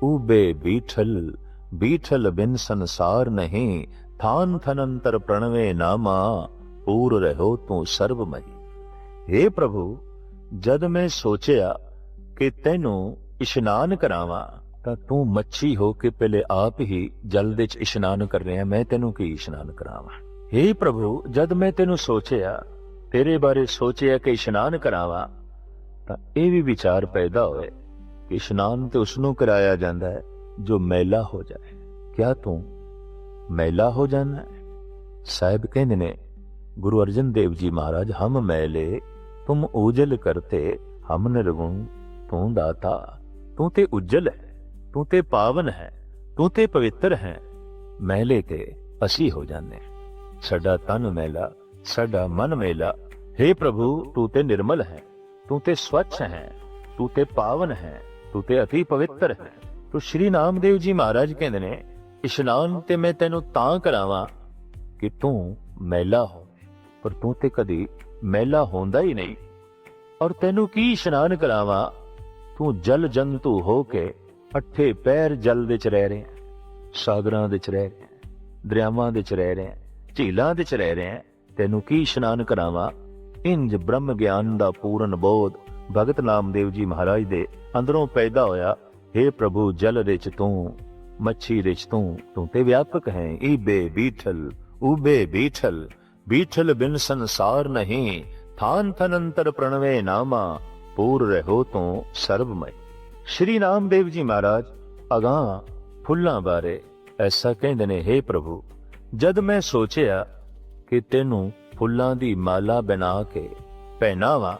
ਊਬੇ ਬੀਠਲ ਬੀਠਲ ਬਿਨ ਸੰਸਾਰ ਨਹੀਂ, ਥਾਨ ਥਨੰਤਰ ਪ੍ਰਣਵੇ ਨਾਮਾ, ਪੂਰ ਰਹੋ ਤੂੰ ਸਰਬ ਮਹੀ हे ਪ੍ਰਭੂ, ਜਦ ਮੈਂ ਸੋਚਿਆ ਕਿ ਤੈਨੂੰ ਇਸ਼ਨਾਨ ਕਰਾਵਾਂ ਤਾਂ ਤੂੰ ਮੱਛੀ ਹੋ ਕੇ ਪਹਿਲੇ ਆਪ ਹੀ ਜਲ ਦੇ ਚ ਇਸ਼ਨਾਨ ਕਰ ਰਿਹਾ, ਮੈਂ ਤੈਨੂੰ ਕੀ ਇਸ਼ਨਾਨ ਕਰਾਵਾਂ? हे ਪ੍ਰਭੂ, ਜਦ ਮੈਂ ਤੈਨੂੰ ਸੋਚਿਆ, ਤੇਰੇ ਬਾਰੇ ਸੋਚਿਆ ਕਿ ਇਸ਼ਨਾਨ ਕਰਾਵਾਂ, ਤਾਂ ਇਹ ਵੀ ਵਿਚਾਰ ਪੈਦਾ ਹੋਏ ਕਿ ਇਸ਼ਨਾਨ ਤੇ ਉਸ ਨੂੰ ਕਰਾਇਆ ਜਾਂਦਾ ਹੈ ਜੋ ਮੈਲਾ ਹੋ ਜਾਏ। ਕਿਆ ਤੂੰ ਮੈਲਾ ਹੋ ਜਾਣਾ ਸਾਹਿਬ ਕਹਿੰਦੇ ਨੇ, ਗੁਰੂ ਅਰਜਨ ਦੇਵ ਜੀ ਮਹਾਰਾਜ, ਹਮ ਮੈਲੇ, ਤੁਮ ਉਜਲ ਕਰਤੇ, ਹਮ ਨਿਰਗੁਣ ਤੂੰ ਦਾਤਾ, ਤੂੰ ਤੇ ਉਜਲ ਹੈ। ਤੂੰ ਤੇ ਪਾਵਨ ਹੈ, ਤੂੰ ਤੇ ਪਵਿੱਤਰ ਹੈ, ਮੈਲੇ ਤੇ ਅਸੀਂ ਹੋ ਜਾਂਦੇ ਸਾਡਾ ਤਨ ਮੈਲਾ, ਸਾਡਾ ਮਨ ਮੈਲਾ हे ਪ੍ਰਭੂ, ਤੂੰ ਤੇ ਨਿਰਮਲ ਹੈ, ਤੂੰ ਤੇ ਸਵੱਛ ਹੈ, ਤੂੰ ਤੇ ਪਾਵਨ ਹੈ, ਤੂੰ ਤੇ ਅਤੀ ਪਵਿੱਤਰ ਹੈ। ਤੋ ਸ਼੍ਰੀ ਨਾਮਦੇਵ ਜੀ ਮਹਾਰਾਜ ਕਹਿੰਦੇ ਨੇ, ਇਸ਼ਨਾਨ ਤੇ ਮੈਂ ਤੈਨੂੰ ਤਾਂ ਕਰਾਵਾਂ ਕਿ ਤੂੰ ਮੈਲਾ ਹੋ। ਪਰ ਤੂੰ ਤੇ ਕਦੀ ਮੈਲਾ ਹੁੰਦਾ ਹੀ ਨਹੀਂ। ਔਰ ਤੈਨੂੰ ਕੀ ਇਸ਼ਨਾਨ ਕਰਾਵਾਂ? ਤੂੰ ਜਲ ਜੰਤੂ ਹੋ ਕੇ ਅੱਠੇ ਪੈਰ ਜਲ ਵਿੱਚ ਰਹਿ ਰਿਹਾ ਸਾਗਰਾਂ ਵਿੱਚ ਰਹਿ ਰਿਹਾ ਦਰਿਆਵਾਂ ਦੇ ਚ ਰਹਿ ਰਿਹਾ ਝੀਲਾਂ ਦੇ ਚ ਰਹਿ ਰਿਹਾ ਤੈਨੂੰ ਕੀ ਇਸ਼ਨਾਨ ਕਰਾਵਾਂ? ਇੰਜ ਬ੍ਰਹਮ ਗਿਆਨ ਦਾ ਪੂਰਨ ਬੋਧ ਭਗਤ ਨਾਮਦੇਵ ਜੀ ਮਹਾਰਾਜ ਦੇ ਅੰਦਰੋਂ ਪੈਦਾ ਹੋਇਆ। हे ਪ੍ਰਭੂ, ਜਲ ਰਿਚ ਤੂੰ, ਮੱਛੀ ਰਿਚ ਤੂੰ ਤੂੰ ਤੇ ਵਿਆਪਕ ਹੈ। ਈਬੇ ਬੀਠਲ ਉਬੇ ਬੀਠਲ ਬੀਠਲ ਬਿਨ ਸੰਸਾਰ ਨਹੀਂ। ਥਾਨ ਥਨੰਤਰ ਪ੍ਰਣਵੇ ਨਾਮਾ, ਪੂਰ ਰਹੋ ਤੂੰ ਸਰਬਮੈ ਸ਼੍ਰੀ ਨਾਮਦੇਵ ਜੀ ਮਹਾਰਾਜ ਅਗਾਂ ਫੁੱਲਾਂ ਬਾਰੇ ਐਸਾ ਕਹਿੰਦੇ ਨੇ हे ਪ੍ਰਭੂ, ਜਦ ਮੈਂ ਸੋਚਿਆ ਕਿ ਤੈਨੂੰ ਫੁੱਲਾਂ ਦੀ ਮਾਲਾ ਬਣਾ ਕੇ ਪਹਿਨਾਵਾਂ,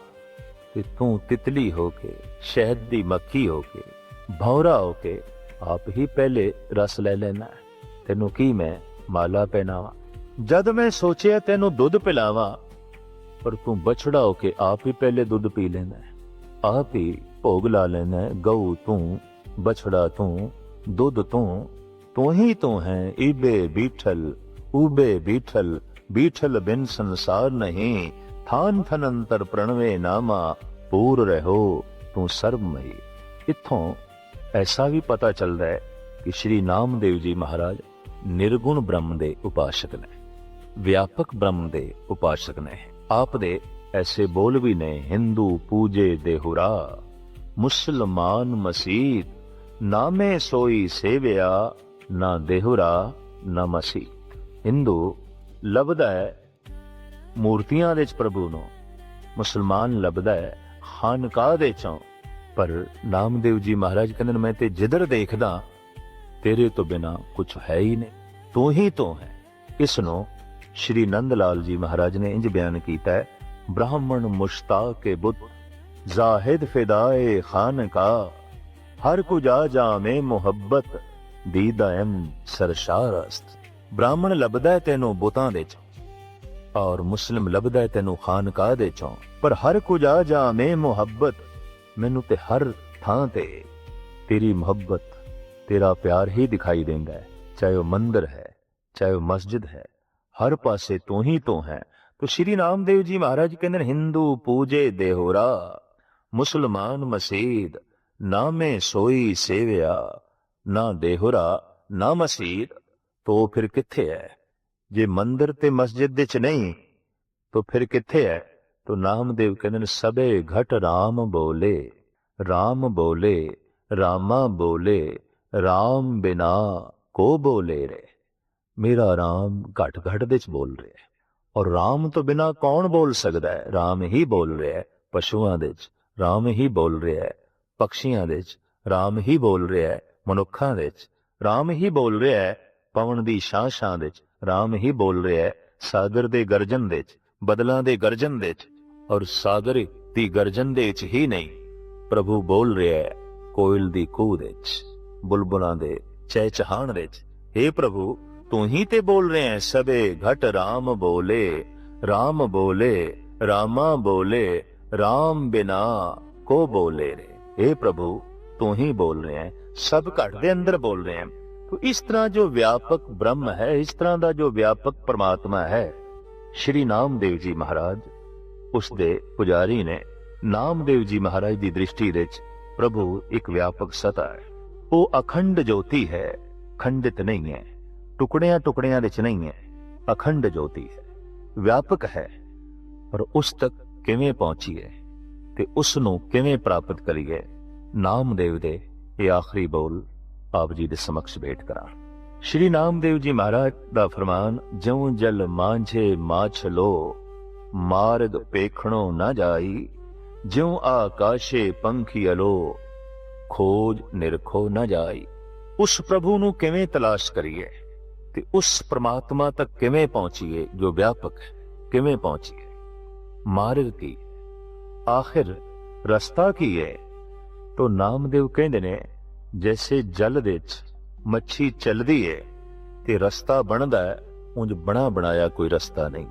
ਤੇ ਤੂੰ ਤਿਤਲੀ ਹੋ ਕੇ, ਸ਼ਹਿਦ ਦੀ ਮੱਖੀ ਹੋ ਕੇ, ਭੌਰਾ ਹੋ ਕੇ ਆਪ ਹੀ ਪਹਿਲੇ ਰਸ ਲੈ ਲੈਣਾ, ਤੈਨੂੰ ਕੀ ਮੈਂ ਮਾਲਾ ਪਹਿਨਾਵਾਂ? ਜਦ ਮੈਂ ਸੋਚਿਆ ਤੈਨੂੰ ਦੁੱਧ ਪਿਲਾਵਾਂ, ਪਰ ਤੂੰ ਬਛੜਾ ਹੋ ਕੇ ਆਪ ਹੀ ਪਹਿਲੇ ਦੁੱਧ ਪੀ ਲੈਣਾ। ਆਪ ਹੀ ਭੋਗ ਲਾ ਲੈਣਾ ਗਊ ਤੂੰ, ਬਛੜਾ ਤੂੰ, ਦੁੱਧ ਤੂੰ ਤੂੰ ਹੀ ਤੂੰ ਹੈ, ਈਬੇ ਬੀਠਲ ਉਬੇ ਬੀਠਲ ਬੀਠਲ ਬਿਨ ਸੰਸਾਰ ਨਹੀਂ, ਥਾਨ ਥਨੰਤਰ ਪ੍ਰਣਵੇ ਨਾਮਾ, ਪੂਰ ਰਹੋ, ਤੂੰ ਸਰਬਮਈ ਇੱਥੋਂ ਐਸਾ ਵੀ ਪਤਾ ਚੱਲਦਾ ਹੈ ਕਿ ਸ਼੍ਰੀ ਨਾਮਦੇਵ ਜੀ ਮਹਾਰਾਜ ਨਿਰਗੁਣ ਬ੍ਰਹਮ ਦੇ ਉਪਾਸ਼ਕ ਨੇ, ਵਿਆਪਕ ਬ੍ਰਹਮ ਦੇ ਉਪਾਸ਼ਕ ਨੇ, ਆਪ ਦੇ ਐਸੇ ਬੋਲ ਵੀ ਨੇ, ਹਿੰਦੂ ਪੂਜੇ ਦੇਹੁਰਾ ਮੁਸਲਮਾਨ ਮਸੀਤ ਨਾਮੇ ਸੋਈ ਸੇਵਿਆ, ਨਾ ਦੇਹੁਰਾ ਨਾ ਮਸੀ। ਹਿੰਦੂ ਲੱਭਦਾ ਹੈ ਮੂਰਤੀਆਂ ਦੇ ਚ ਪ੍ਰਭੂ ਨੂੰ। ਮੁਸਲਮਾਨ ਲੱਭਦਾ ਹੈ ਖਾਨਕਾਹ ਦੇ ਚੋਂ। ਪਰ ਨਾਮਦੇਵ ਜੀ ਮਹਾਰਾਜ ਕਹਿੰਦੇ ਨੇ, ਮੈਂ ਤੇ ਜਿੱਧਰ ਦੇਖਦਾ, ਤੇਰੇ ਤੋਂ ਬਿਨਾ ਕੁਝ ਹੈ ਹੀ ਨਹੀਂ। ਤੂੰ ਹੀ ਤੂੰ ਹੈ। ਇਸ ਨੂੰ ਸ਼੍ਰੀ ਨੰਦ ਲਾਲ ਜੀ ਮਹਾਰਾਜ ਨੇ ਇੰਜ ਬਿਆਨ ਕੀਤਾ ਹੈ ਬ੍ਰਾਹਮਣ ਮੁਸ਼ਤਾਕ ਬੁੱਧ ਜ਼ਾਹਿਦ ਫਿਦਾਏ ਖਾਨਕਾ ਹਰ ਕੁ ਜਾ ਜਾਮੇ ਮੁਹੱਬਤ, ਦੀਦਾ ਐਮ ਸਰਸ਼ਾਰਸਤ। ਬ੍ਰਾਹਮਣ ਲੱਭਦਾ ਤੈਨੂੰ ਬੁੱਤਾਂ ਦੇ ਚੋਂ, ਔਰ ਮੁਸਲਿਮ ਲੱਭਦਾ ਤੈਨੂੰ ਖਾਨਕਾਹ ਦੇ ਚੋਂ। ਪਰ ਹਰ ਕੁ ਜਾ ਜਾਮੇ ਮੁਹੱਬਤ, ਮੈਨੂੰ ਤੇ ਹਰ ਥਾਂ ਤੇ ਤੇਰੀ ਮੁਹੱਬਤ, ਤੇਰਾ ਪਿਆਰ ਹੀ ਦਿਖਾਈ ਦਿੰਦਾ ਹੈ ਚਾਹੇ ਉਹ ਮੰਦਰ ਹੈ, ਚਾਹੇ ਉਹ ਮਸਜਿਦ ਹੈ, ਹਰ ਪਾਸੇ ਤੂੰ ਹੀ ਤੂੰ ਹੈ। ਤੋ ਸ਼੍ਰੀ ਨਾਮਦੇਵ ਜੀ ਮਹਾਰਾਜ ਕਹਿੰਦੇ ਨੇ, ਹਿੰਦੂ ਪੂਜੇ ਦੇਹੋਰਾ, ਮੁਸਲਮਾਨ ਮਸੀਦ ਨਾਮੇ ਸੋਈ ਸੇਵਿਆ, ਨਾ ਦੇਹੋਰਾ, ਨਾ ਮਸੀਦ, ਤੋ ਫਿਰ ਕਿੱਥੇ ਹੈ ਜੇ ਮੰਦਿਰ ਤੇ ਮਸਜਿਦ ਦੇ ਚ ਨਹੀਂ, ਤੋ ਫਿਰ ਕਿੱਥੇ ਹੈ ਤੋ ਨਾਮਦੇਵ ਕਹਿੰਦੇ ਨੇ, ਸਭੇ ਘਟ RAM ਬੋਲੇ, ਰਾਮ ਬੋਲੇ, ਰਾਮਾ ਬੋਲੇ, ਰਾਮ ਬਿਨਾ ਕੋ ਬੋਲੇ ਰੇ? ਮੇਰਾ ਰਾਮ ਘਟ ਘਟ ਦੇ ਚ ਬੋਲ ਰਿਹਾ ਔਰ RAM ਤੋਂ ਬਿਨਾ ਕੌਣ ਬੋਲ ਸਕਦਾ ਹੈ? RAM ਹੀ ਬੋਲ ਰਿਹਾ ਹੈ, ਪਸ਼ੂਆਂ ਦੇ ਚ RAM ਹੀ ਬੋਲ ਰਿਹਾ ਹੈ ਪਕਸ਼ੀਆਂ ਦੇ ਚ RAM ਹੀ ਬੋਲ ਰਿਹਾ ਹੈ, ਮਨੁੱਖਾਂ ਦੇ ਚ RAM ਹੀ ਬੋਲ ਰਿਹਾ ਹੈ, ਪਵਨ ਦੀ ਸ਼ਾਂ ਸ਼ਾਂ ਦੇ ਚ RAM ਹੀ ਬੋਲ ਰਿਹਾ ਹੈ, ਸਾਗਰ ਦੇ ਗਰਜਨ ਦੇ ਚ ਬਦਲਾਂ ਦੇ ਗਰਜਨ ਦੇ ਚ ਔਰ ਸਾਗਰ ਦੀ ਗਰਜਨ ਦੇ ਵਿੱਚ ਹੀ ਨਹੀਂ। ਪ੍ਰਭੂ ਬੋਲ ਰਿਹਾ ਹੈ, ਕੋਇਲ ਦੀ ਕੂਹ ਦੇ ਵਿੱਚ। ਬੁਲਬੁਲਾਂ ਦੇ ਚਹਿਚਹਾਣ ਵਿੱਚ। ਚ हे ਪ੍ਰਭੂ ਤੂੰ ਹੀ ਤੇ ਬੋਲ ਰਿਹਾ ਹੈ ਸਭੇ ਘਟ RAM ਬੋਲੇ RAM ਬੋਲੇ ਰਾਮਾ ਬੋਲੇ RAM ਬਿਨਾ ਕੋ ਬੋਲੇ ਰੇ हे ਪ੍ਰਭੂ ਤੂੰ ਹੀ ਬੋਲ ਰਿਹਾ ਹੈ ਸਭ ਘਟ ਦੇ ਅੰਦਰ ਬੋਲ ਰਹੇ ਹੈ तो इस तरह जो व्यापक ब्रह्म है इस तरह ਦਾ ਜੋ ਵਿਆਪਕ ਪਰਮਾਤਮਾ ਹੈ ਸ਼੍ਰੀ ਨਾਮਦੇਵ ਜੀ ਮਹਾਰਾਜ ਉਸ ਦੇ ਪੁਜਾਰੀ ਨੇ ਨਾਮਦੇਵ ਜੀ ਮਹਾਰਾਜ ਦੀ ਦ੍ਰਿਸ਼ਟੀ ਵਿੱਚ ਪ੍ਰਭੂ ਇੱਕ ਵਿਆਪਕ ਸਤਾ ਹੈ ਉਹ ਅਖੰਡ ਜੋਤੀ ਹੈ ਖੰਡਿਤ ਨਹੀਂ ਹੈ ਟੁਕੜਿਆਂ ਟੁਕੜਿਆਂ ਵਿੱਚ ਨਹੀਂ ਹੈ ਅਖੰਡ ਜੋਤੀ ਹੈ ਵਿਆਪਕ ਹੈ ਪਰ ਉਸ ਤੱਕ ਕਿਵੇਂ ਪਹੁੰਚੀਏ ਤੇ ਉਸ ਨੂੰ ਕਿਵੇਂ ਪ੍ਰਾਪਤ ਕਰੀਏ ਨਾਮਦੇਵ ਦੇ ਇਹ ਆਖਰੀ ਬੋਲ ਆਪ ਜੀ ਦੇ ਸਮਕਸ਼ ਬੈਠ ਕਰਾਂ ਸ਼੍ਰੀ ਨਾਮਦੇਵ ਜੀ ਮਹਾਰਾਜ ਦਾ ਫਰਮਾਨ ਜਿਉ ਜਲ ਮਾਂਝੇ ਮਾਛ ਲੋ ਮਾਰਗ ਪੇਖਣੋ ਨਾ ਜਾਈ ਜਿਉ ਆਕਾਸ਼ੇ ਪੰਖੀ ਅਲੋ ਖੋਜ ਨਿਰਖੋ ਨਾ ਜਾਈ ਉਸ ਪ੍ਰਭੂ ਨੂੰ ਕਿਵੇਂ ਤਲਾਸ਼ ਕਰੀਏ ਤੇ ਉਸ ਪ੍ਰਮਾਤਮਾ ਤੱਕ ਕਿਵੇਂ ਪਹੁੰਚੀਏ ਜੋ ਵਿਆਪਕ ਹੈ? ਕਿਵੇਂ ਪਹੁੰਚੀਏ? ਮਾਰਗ ਕੀ ਆਖਿਰ ਰਸਤਾ ਕੀ ਹੈ? ਤੋ ਨਾਮਦੇਵ ਕਹਿੰਦੇ ਨੇ, ਜੈਸੇ ਜਲ ਵਿੱਚ ਮੱਛੀ ਚੱਲਦੀ ਹੈ, ਤੇ ਰਸਤਾ ਬਣਦਾ ਹੈ ਉਂਝ ਬਣਾ ਬਣਾਇਆ ਕੋਈ ਰਸਤਾ ਨਹੀਂ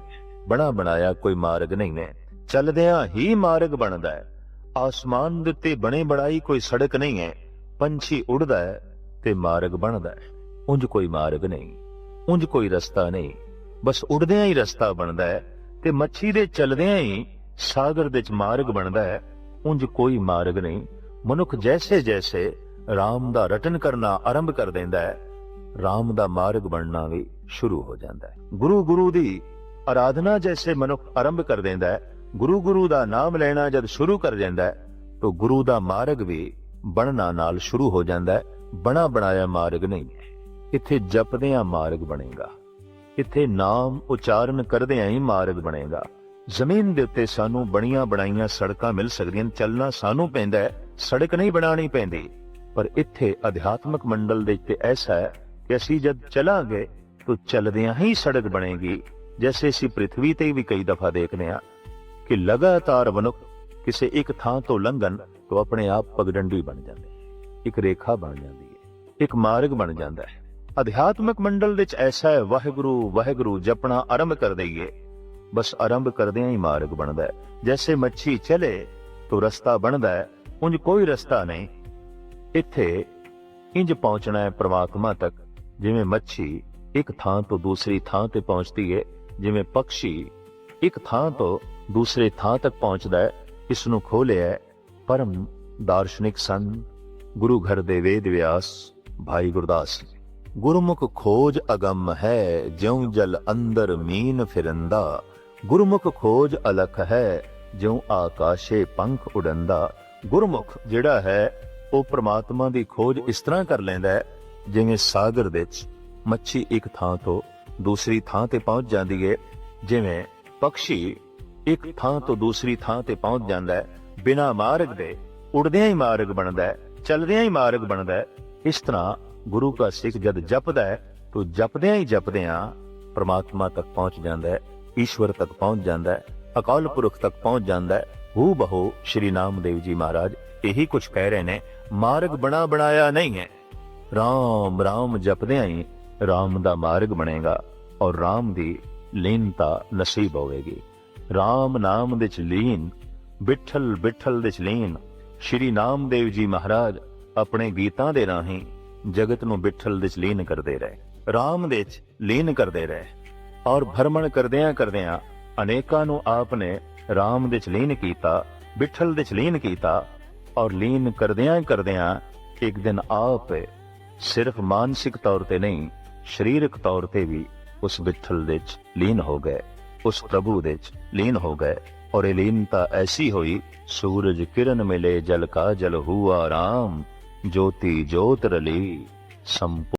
ਬਣਾ ਬਣਾਇਆ ਕੋਈ ਮਾਰਗ ਨਹੀਂ ਹੈ। ਚੱਲਦਿਆਂ ਹੀ ਮਾਰਗ ਬਣਦਾ ਹੈ। ਆਸਮਾਨ ਦੇ ਉੱਤੇ ਬਣੇ ਬਣਾਈ ਕੋਈ ਸੜਕ ਨਹੀਂ ਹੈ। ਪੰਛੀ ਉੱਡਦਾ ਹੈ ਤੇ ਮਾਰਗ ਬਣਦਾ ਹੈ। ਉਂਝ ਕੋਈ ਮਾਰਗ ਨਹੀਂ। ਉਂਝ ਕੋਈ ਰਸਤਾ ਨਹੀਂ। ਬਸ ਉੜਦਿਆਂ ਹੀ ਰਸਤਾ ਬਣਦਾ ਹੈ ਤੇ ਮੱਛੀ ਦੇ ਚੱਲਦਿਆਂ ਹੀ ਸਾਗਰ ਦੇ ਚ ਮਾਰਗ ਬਣਦਾ ਹੈ। ਉਂਝ ਕੋਈ ਮਾਰਗ ਨਹੀਂ। ਮਨੁੱਖ ਜੈਸੇ ਜੈਸੇ RAM ਦਾ ਰਟਨ ਕਰਨਾ ਆਰੰਭ ਕਰ ਦਿੰਦਾ ਹੈ। RAM ਦਾ ਮਾਰਗ ਬਣਨਾ ਵੀ ਸ਼ੁਰੂ ਹੋ ਜਾਂਦਾ ਹੈ। ਗੁਰੂ ਗੁਰੂ ਦੀ ਆਰਾਧਨਾ ਜੈਸੇ ਮਨੁੱਖ ਆਰੰਭ ਕਰ ਦਿੰਦਾ ਹੈ ਗੁਰੂ ਗੁਰੂ ਦਾ ਨਾਮ ਲੈਣਾ ਜਦ ਸ਼ੁਰੂ ਕਰ ਜਾਂਦਾ ਹੈ, ਤਾਂ ਗੁਰੂ ਦਾ ਮਾਰਗ ਵੀ ਬਣਨਾ ਨਾਲ ਸ਼ੁਰੂ ਹੋ ਜਾਂਦਾ ਹੈ। ਬਣਾ ਬਣਾਇਆ ਮਾਰਗ ਨਹੀਂ ਹੈ। ਇੱਥੇ ਜਪਦਿਆਂ ਮਾਰਗ ਬਣੇਗਾ। ਇੱਥੇ ਨਾਮ ਉਚਾਰਨ ਕਰਦਿਆਂ ਹੀ ਮਾਰਗ ਬਣੇਗਾ। ਜ਼ਮੀਨ ਦੇ ਉੱਤੇ ਸਾਨੂੰ ਬਣੀਆਂ ਬਣਾਈਆਂ ਸੜਕਾਂ ਮਿਲ ਸਕਦੀਆਂ ਚੱਲਣਾ ਸਾਨੂੰ ਪੈਂਦਾ ਹੈ, ਸੜਕ ਨਹੀਂ ਬਣਾਉਣੀ ਪੈਂਦੀ। ਪਰ ਇੱਥੇ ਅਧਿਆਤਮਕ ਮੰਡਲ ਦੇ ਉੱਤੇ ਐਸਾ ਹੈ ਕਿ ਅਸੀਂ ਜਦ ਚਲਾਂਗੇ, ਤਾਂ ਚੱਲਦਿਆਂ ਹੀ ਸੜਕ ਬਣੇਗੀ। ਜੈਸੇ ਅਸੀਂ ਪ੍ਰithvi ਤੇ ਵੀ ਕਈ ਦਫਾ ਦੇਖਦੇ ਹਾਂ ਕਿ ਲਗਾਤਾਰ ਮਨੁੱਖ ਕਿਸੇ ਇੱਕ ਥਾਂ ਤੋਂ ਲੰਘਣ ਤਾਂ ਆਪਣੇ ਆਪ ਪਗਡੰਡੀ ਬਣ ਜਾਂਦੇ ਹੈ। ਇੱਕ ਰੇਖਾ ਬਣ ਜਾਂਦੀ ਹੈ, ਇੱਕ ਮਾਰਗ ਬਣ ਜਾਂਦਾ ਹੈ। ਅਧਿਆਤਮਿਕ ਮੰਡਲ ਵਿੱਚ ਐਸਾ ਹੈ, ਵਾਹਿਗੁਰੂ ਵਾਹਿਗੁਰੂ, ਜਪਣਾ ਆਰੰਭ ਕਰ ਦਈਏ। ਬਸ ਆਰੰਭ ਕਰਦਿਆਂ ਹੀ ਮਾਰਗ ਬਣਦਾ ਹੈ। ਜੈਸੇ ਮੱਛੀ ਚਲੇ, ਤਾਂ ਰਸਤਾ ਬਣਦਾ ਹੈ। ਉਂਝ ਕੋਈ ਰਸਤਾ ਨਹੀਂ। ਇੱਥੇ ਇੰਜ ਪਹੁੰਚਣਾ ਹੈ ਪ੍ਰਮਾਤਮਾ ਤੱਕ। ਜਿਵੇਂ ਮੱਛੀ ਇੱਕ ਥਾਂ ਤੋਂ ਦੂਸਰੀ ਥਾਂ ਤੇ ਪਹੁੰਚਦੀ ਹੈ ਜਿਵੇਂ ਪੰਛੀ ਇੱਕ ਥਾਂ ਤੋਂ ਦੂਸਰੇ ਥਾਂ ਤੱਕ ਪਹੁੰਚਦਾ ਹੈ ਇਸ ਨੂੰ ਖੋਲਿਆ ਪਰਮ ਦਾਰਸ਼ਨਿਕ ਸੰਤ ਗੁਰੂ ਘਰ ਦੇ ਵੇਦ ਵਿਆਸ ਭਾਈ ਗੁਰਦਾਸ ਜੀ। ਗੁਰਮੁਖ ਖੋਜ ਅਗੰਮ ਹੈ, ਜਿਉ ਜਲ ਅੰਦਰ ਮੀਨ ਫਿਰੰਦਾ। ਗੁਰਮੁਖ ਖੋਜ ਅਲਖ ਹੈ, ਜਿਉ ਆਕਾਸ਼ੇ ਪੰਖ ਉਡੰਦਾ। ਗੁਰਮੁਖ ਜਿਹੜਾ ਹੈ, ਉਹ ਪ੍ਰਮਾਤਮਾ ਦੀ ਖੋਜ ਇਸ ਤਰ੍ਹਾਂ ਕਰ ਲੈਂਦਾ ਹੈ, ਜਿਵੇਂ ਸਾਗਰ ਵਿੱਚ ਮੱਛੀ ਇੱਕ ਥਾਂ ਤੋਂ ਦੂਸਰੀ ਥਾਂ ਤੇ ਪਹੁੰਚ ਜਾਂਦੀ ਹੈ, ਜਿਵੇਂ ਪੰਛੀ ਇੱਕ ਥਾਂ ਤੋਂ ਦੂਸਰੀ ਥਾਂ ਤੇ ਪਹੁੰਚ ਜਾਂਦਾ ਹੈ। ਬਿਨਾ ਮਾਰਗ ਦੇ ਉੜਦਿਆਂ ਹੀ ਮਾਰਗ ਬਣਦਾ ਹੈ, ਚੱਲਦਿਆਂ ਹੀ ਮਾਰਗ ਬਣਦਾ ਹੈ, ਇਸ ਤਰ੍ਹਾਂ ਗੁਰੂ ਕਾ ਸਿੱਖ ਜਦ ਜਪਦਾ ਹੈ, ਤਾਂ ਜਪਦਿਆਂ ਹੀ ਜਪਦਿਆਂ ਪ੍ਰਮਾਤਮਾ ਤੱਕ ਪਹੁੰਚ ਜਾਂਦਾ ਹੈ, ਈਸ਼ਵਰ ਤੱਕ ਪਹੁੰਚ ਜਾਂਦਾ ਹੈ, ਅਕਾਲ ਪੁਰਖ ਤੱਕ ਪਹੁੰਚ ਜਾਂਦਾ ਹੈ ਹੂ ਬਹੂ ਸ਼੍ਰੀ ਨਾਮਦੇਵ ਜੀ ਮਹਾਰਾਜ ਇਹੀ ਕੁਝ ਕਹਿ ਰਹੇ ਨੇ, ਮਾਰਗ ਬਣਾ ਬਣਾਇਆ ਨਹੀਂ ਹੈ। ਰਾਮ ਰਾਮ ਜਪਦਿਆਂ ਹੀ ਰਾਮ ਦਾ ਮਾਰਗ ਬਣੇਗਾ ਔਰ ਰਾਮ ਦੀ ਲੀਨਤਾ ਨਸੀਬ ਹੋਵੇਗੀ। ਰਾਮ ਨਾਮ ਦੇ ਚ ਲੀਨ, ਬਿਠਲ ਬਿਠਲ ਦੇ ਚ ਲੀਨ, ਸ਼੍ਰੀ ਨਾਮਦੇਵ ਜੀ ਮਹਾਰਾਜ ਆਪਣੇ ਗੀਤਾਂ ਦੇ ਰਾਹੀਂ ਜਗਤ ਨੂੰ ਬਿਠਲ ਦੇ ਲੀਨ ਕਰਦੇ ਰਹੇ, ਰਾਮ ਦੇ ਚ ਲੀਨ ਕਰਦੇ ਰਹੇ ਔਰ ਭਰਮਣ ਕਰਦਿਆਂ ਕਰਦਿਆਂ ਅਨੇਕਾਂ ਨੂੰ ਆਪ ਨੇ ਰਾਮ ਦੇ ਚ ਲੀਨ ਕੀਤਾ, ਬਿਠਲ ਦੇ ਚ ਲੀਨ ਕੀਤਾ ਔਰ ਲੀਨ ਕਰਦਿਆਂ ਕਰਦਿਆਂ ਇੱਕ ਦਿਨ ਆਪ ਸਿਰਫ ਮਾਨਸਿਕ ਤੌਰ ਤੇ ਨਹੀਂ, ਸਰੀਰਕ ਤੌਰ ਤੇ ਵੀ ਉਸ ਬਿਠਲ ਦੇ ਚ ਲੀਨ ਹੋ ਗਏ, ਉਸ ਪ੍ਰਭੂ ਦੇ ਚ ਲੀਨ ਹੋ ਗਏ ਔਰ ਇਹ ਲੀਨਤਾ ਐਸੀ ਹੋਈ, ਸੂਰਜ ਕਿਰਨ ਮਿਲੇ, ਜਲ ਕਾ ਜਲ ਹੁਆ ਰਾਮ ಜ್ಯೋತಿ ಜ್ಯೋತಿರಲಿ ಸಂಪೂರ್ಣ